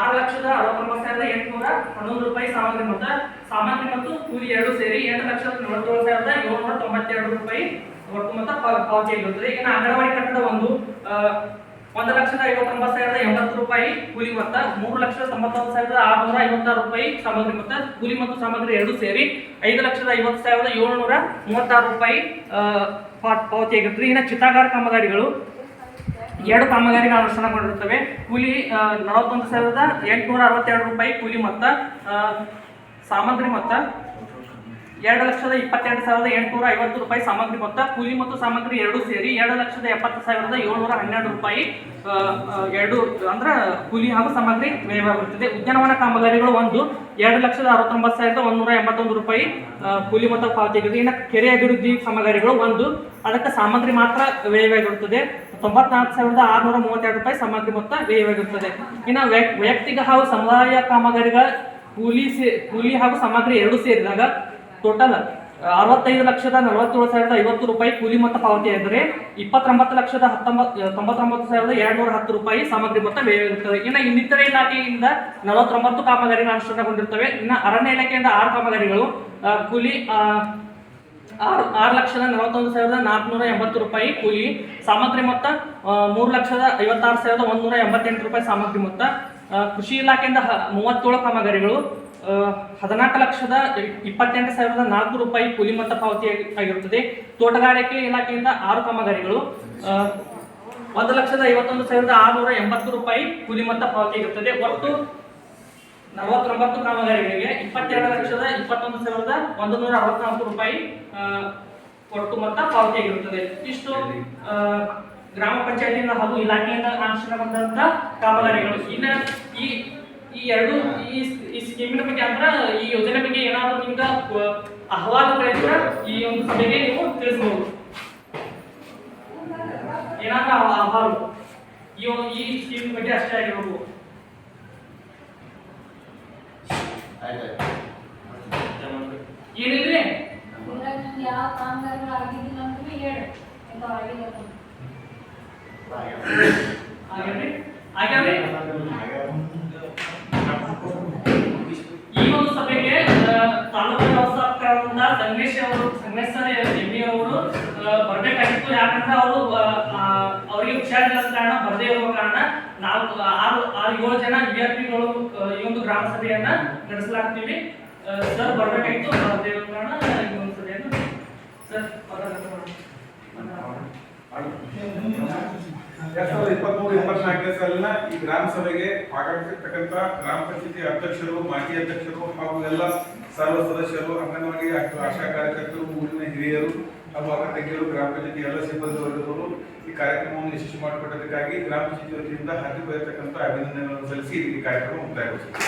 ಆರು ಲಕ್ಷದ ಅರವತ್ತೊಂಬತ್ತು ಸಾವಿರದ ಎಂಟುನೂರ ಹನ್ನೊಂದು ರೂಪಾಯಿ ಸಾಮಗ್ರಿ ಮೊತ್ತ ಸಾಮಗ್ರಿ ಮತ್ತು ಕೂಲಿ ಎರಡು ಸೇರಿ ಎಂಟು ಲಕ್ಷದ ನಲವತ್ತೇಳು ಸಾವಿರದ ಏಳ್ನೂರ ತೊಂಬತ್ತೆರಡು ರೂಪಾಯಿ ಒಟ್ಟು ಮೊತ್ತ ಪಾವತಿಯಾಗಿರುತ್ತದೆ. ಇನ್ನು ಅಂಗನವಾಡಿ ಕಟ್ಟಡ ಒಂದು ಒಂದು ಲಕ್ಷದ ಐವತ್ತೊಂಬತ್ತು ಸಾವಿರದ ಎಂಬತ್ತು ರೂಪಾಯಿ ಕೂಲಿ ಮೊತ್ತ ಮೂರು ಲಕ್ಷದ ತೊಂಬತ್ತೊಂದು ಸಾವಿರದ ಆರುನೂರ ಐವತ್ತಾರು ರೂಪಾಯಿ ಸಾಮಗ್ರಿ ಮೊತ್ತ ಕೂಲಿ ಮತ್ತು ಸಾಮಗ್ರಿ ಎರಡು ಸೇರಿ ಐದು ಲಕ್ಷದ ಐವತ್ತು ಸಾವಿರದ ಏಳುನೂರ ಮೂವತ್ತಾರು ರೂಪಾಯಿ ಆ, ಪಾ- ಪಾವತಿಯಾಗಿರುತ್ತದೆ ಇನ್ನು ಚಿತಾಗಾರ ಕಾಮಗಾರಿಗಳು ಎರಡು ಕಾಮಗಾರಿಗಳಷ್ಟನ ಮಾಡಿರುತ್ತವೆ. ಕೂಲಿ ನಲವತ್ತೊಂದು ಸಾವಿರದ ಎಂಟುನೂರ ಅರವತ್ತೆರಡು ರೂಪಾಯಿ ಕೂಲಿ ಮೊತ್ತ ಸಾಮಗ್ರಿ ಮೊತ್ತ ಎರಡು ಲಕ್ಷದ ಇಪ್ಪತ್ತೆರಡು ಸಾವಿರದ ಎಂಟುನೂರ ಐವತ್ತು ರೂಪಾಯಿ ಸಾಮಗ್ರಿ ಮೊತ್ತ. ಕೂಲಿ ಮತ್ತು ಸಾಮಗ್ರಿ ಎರಡು ಸೇರಿ ಎರಡು ಲಕ್ಷದ ಎಪ್ಪತ್ತು ಸಾವಿರದ ಏಳ್ನೂರ ಹನ್ನೆರಡು ರೂಪಾಯಿ ಎರಡು, ಅಂದ್ರೆ ಕೂಲಿ ಹಾಗೂ ಸಾಮಗ್ರಿ ವ್ಯಯವಾಗುತ್ತದೆ. ಉದ್ಯಾನವನ ಕಾಮಗಾರಿಗಳು ಒಂದು, ಎರಡು ಲಕ್ಷದ ಅರವತ್ತೊಂಬತ್ತು ಸಾವಿರದ ಒಂದೂರ ಎಂಬತ್ತೊಂದು ರೂಪಾಯಿ ಕೂಲಿ ಮೊತ್ತ ಪಾವತಿಯಾಗಿದೆ ಇನ್ನು ಕೆರೆ ಅಭಿವೃದ್ಧಿ ಕಾಮಗಾರಿಗಳು ಒಂದು, ಅದಕ್ಕೆ ಸಾಮಗ್ರಿ ಮಾತ್ರ ವ್ಯಯವಾಗಿರುತ್ತದೆ ತೊಂಬತ್ನಾಲ್ಕು ಸಾವಿರದ ಆರುನೂರ ಮೂವತ್ತೆರಡು ರೂಪಾಯಿ ಸಾಮಗ್ರಿ ಮೊತ್ತ ವ್ಯಯವಾಗಿರುತ್ತದೆ ಇನ್ನು ವೈಯಕ್ತಿಕ ಹಾಗೂ ಸಮುದಾಯ ಕಾಮಗಾರಿಗಳ ಕೂಲಿ ಸೇ, ಕೂಲಿ ಹಾಗೂ ಸಾಮಗ್ರಿ ಎರಡು ಸೇರಿದಾಗ ಟೋಟಲ್ ಅರವತ್ತೈದು ಲಕ್ಷದ ನಲವತ್ತೇಳು ಸಾವಿರದ ಐವತ್ತು ರೂಪಾಯಿ ಕೂಲಿ ಮೊತ್ತ ಪಾವತಿಯಾದರೆ ಇಪ್ಪತ್ತೊಂಬತ್ತು ಲಕ್ಷದ ಹತ್ತೊಂಬತ್ತು ತೊಂಬತ್ತೊಂಬತ್ತು ಸಾವಿರದ ಎರಡುನೂರ ಹತ್ತು ರೂಪಾಯಿ ಸಾಮಗ್ರಿ ಮೊತ್ತ ವ್ಯಯವಿರುತ್ತದೆ ಇನ್ನು ಇನ್ನಿತರ ಇಲಾಖೆಯಿಂದ ನಲವತ್ತೊಂಬತ್ತು ಕಾಮಗಾರಿ ಅನುಷ್ಠಾನಗೊಂಡಿರ್ತವೆ. ಇನ್ನು ಅರಣ್ಯ ಇಲಾಖೆಯಿಂದ ಆರು ಕಾಮಗಾರಿಗಳು ಕೂಲಿ ಆರು ಆರು ಲಕ್ಷದ ನಲವತ್ತೊಂದು ಸಾವಿರದ ನಾಲ್ಕುನೂರ ಎಂಬತ್ತು ರೂಪಾಯಿ ಕೂಲಿ ಸಾಮಗ್ರಿ ಮೊತ್ತ ಮೂರು ಲಕ್ಷದ ಐವತ್ತಾರು ಸಾವಿರದ ಒಂದೂರ ಎಂಬತ್ತೆಂಟು ರೂಪಾಯಿ ಸಾಮಗ್ರಿ ಮೊತ್ತ. ಕೃಷಿ ಇಲಾಖೆಯಿಂದ ಮೂವತ್ತೇಳು ಕಾಮಗಾರಿಗಳು ಹದಿನಾಲ್ಕು ಲಕ್ಷದ ಇಪ್ಪತ್ತೆಂಟು ಸಾವಿರದ ನಾಲ್ಕು ರೂಪಾಯಿ ಕೂಲಿ ಮೊತ್ತ ಪಾವತಿ ಆಗಿರುತ್ತದೆ. ತೋಟಗಾರಿಕೆ ಇಲಾಖೆಯಿಂದ ಆರು ಕಾಮಗಾರಿಗಳು. ಒಂದು ಲಕ್ಷದ ಐವತ್ತೊಂದು ಸಾವಿರದ ಆರುನೂರ ಎಂಬತ್ತು ರೂಪಾಯಿ ಕೂಲಿ ಮೊತ್ತ ಪಾವತಿ ಆಗಿರುತ್ತದೆ. ಒಟ್ಟು ನಲವತ್ತೊಂಬತ್ತು ಕಾಮಗಾರಿಗಳಿಗೆ ಇಪ್ಪತ್ತೆರಡು ಲಕ್ಷದ ಇಪ್ಪತ್ತೊಂದು ಸಾವಿರದ ಒಂದು ನೂರ ಅರವತ್ನಾಲ್ಕು ರೂಪಾಯಿ ಒಟ್ಟು ಮೊತ್ತ ಪಾವತಿಯಾಗಿರುತ್ತದೆ ಇಷ್ಟು ಗ್ರಾಮ ಪಂಚಾಯತಿಯಿಂದ ಹಾಗೂ ಇಲಾಖೆಯಿಂದ ಅನುಷ್ಠಾನಗೊಂಡಂತ ಕಾಮಗಾರಿಗಳು. ಇನ್ನು ಈ ಈ ಎರಡು ಈ ಈ ಸ್ಕೀಮಿನ ಬಗ್ಗೆ ಅಂದ್ರೆ ಈ ಯೋಜನೆ ಬಗ್ಗೆ ಏನಾದರೂ ನಿಮ್ಗೆ ಅಹ್, ಅಹವಾಲುಗಳಿದ್ರೆ ಈ ಒಂದು ಸಭೆಗೆ ನೀವು ತಿಳಿಸಬಹುದು ಏನಾದ್ರೂ ಅಹವಾಲು? ಈ ಒಂದು- ಈ ಸ್ಕೀಮ್ ಬಗ್ಗೆ ಅಷ್ಟೇ ಆಗಿರ್ಬೇಕು ಏನಿಲ್ರಿ ಊರಾಗ ಯಾವ ಕಾಮಗಾರಿಗಳು ಆಗಿದ್ದಿಲ್ಲ ಅಂದ್ರೂ ಹೇಳು. ಎಲ್ಲ ಆಗಿದೆ ಅಂತ. ಆಗ್ಯಾವ್ರಿ ಆಗ್ಯಾವ್ರಿ ಯಾಕಂದ್ರೆ ಅವರು ಅವರಿಗೆ ಹುಷಾರಿಲ್ಲದ ಕಾರಣ ಬರದೇ ಇರುವ ಕಾರಣ ನಾಲ್ಕು, ಆರು ಆರು, ಏಳು ಜನ ವಿದ್ಯಾರ್ಥಿಗಳು ಈ ಒಂದು ಗ್ರಾಮ ಸಭೆಯನ್ನ ನಡೆಸಲಾಗ್ತೀವಿ ಸರ್ ಬರಬೇಕಿತ್ತು ಬರದೇ ಇರುವ ಕಾರಣ ಈ ಒಂದು ಸಭೆಯನ್ನು ಸರ್ ಎರಡ್ ಸಾವಿರದ ಇಪ್ಪತ್ಮೂರು, ಇಪ್ಪತ್ನಾಲ್ಕನೇ ಸಾಲಿನ ಈ ಗ್ರಾಮ ಸಭೆಗೆ ಆಗಮಿಸಿರ್ತಕ್ಕಂಥ ಗ್ರಾಮ ಪಂಚಾಯತಿ ಅಧ್ಯಕ್ಷರು, ಮಾಜಿ ಅಧ್ಯಕ್ಷರು ಹಾಗೂ ಎಲ್ಲ ಸರ್ವ ಸದಸ್ಯರು, ಅಂಗನವಾಡಿ ಆಶಾ ಕಾರ್ಯಕರ್ತರು, ಊರಿನ ಹಿರಿಯರು ಹಾಗೂ ತೆಗೆಯಲು ಗ್ರಾಮ ಪಂಚಾಯತಿ ಎಲ್ಲ ಸಿಬ್ಬಂದಿ ವರ್ಗದವರು ಈ ಕಾರ್ಯಕ್ರಮವನ್ನು ಯಶಸ್ವಿ ಮಾಡಿಕೊಟ್ಟದಕ್ಕಾಗಿ ಗ್ರಾಮ ಪಂಚಾಯತಿ ವತಿಯಿಂದ ಹಾರ್ದಿಕ ಬರತಕ್ಕಂಥ ಅಭಿನಂದನೆಗಳನ್ನು ಸಲ್ಲಿಸಿ ಈ ಕಾರ್ಯಕ್ರಮ ಮುಕ್ತಾಯಗೊಳಿಸಿದೆ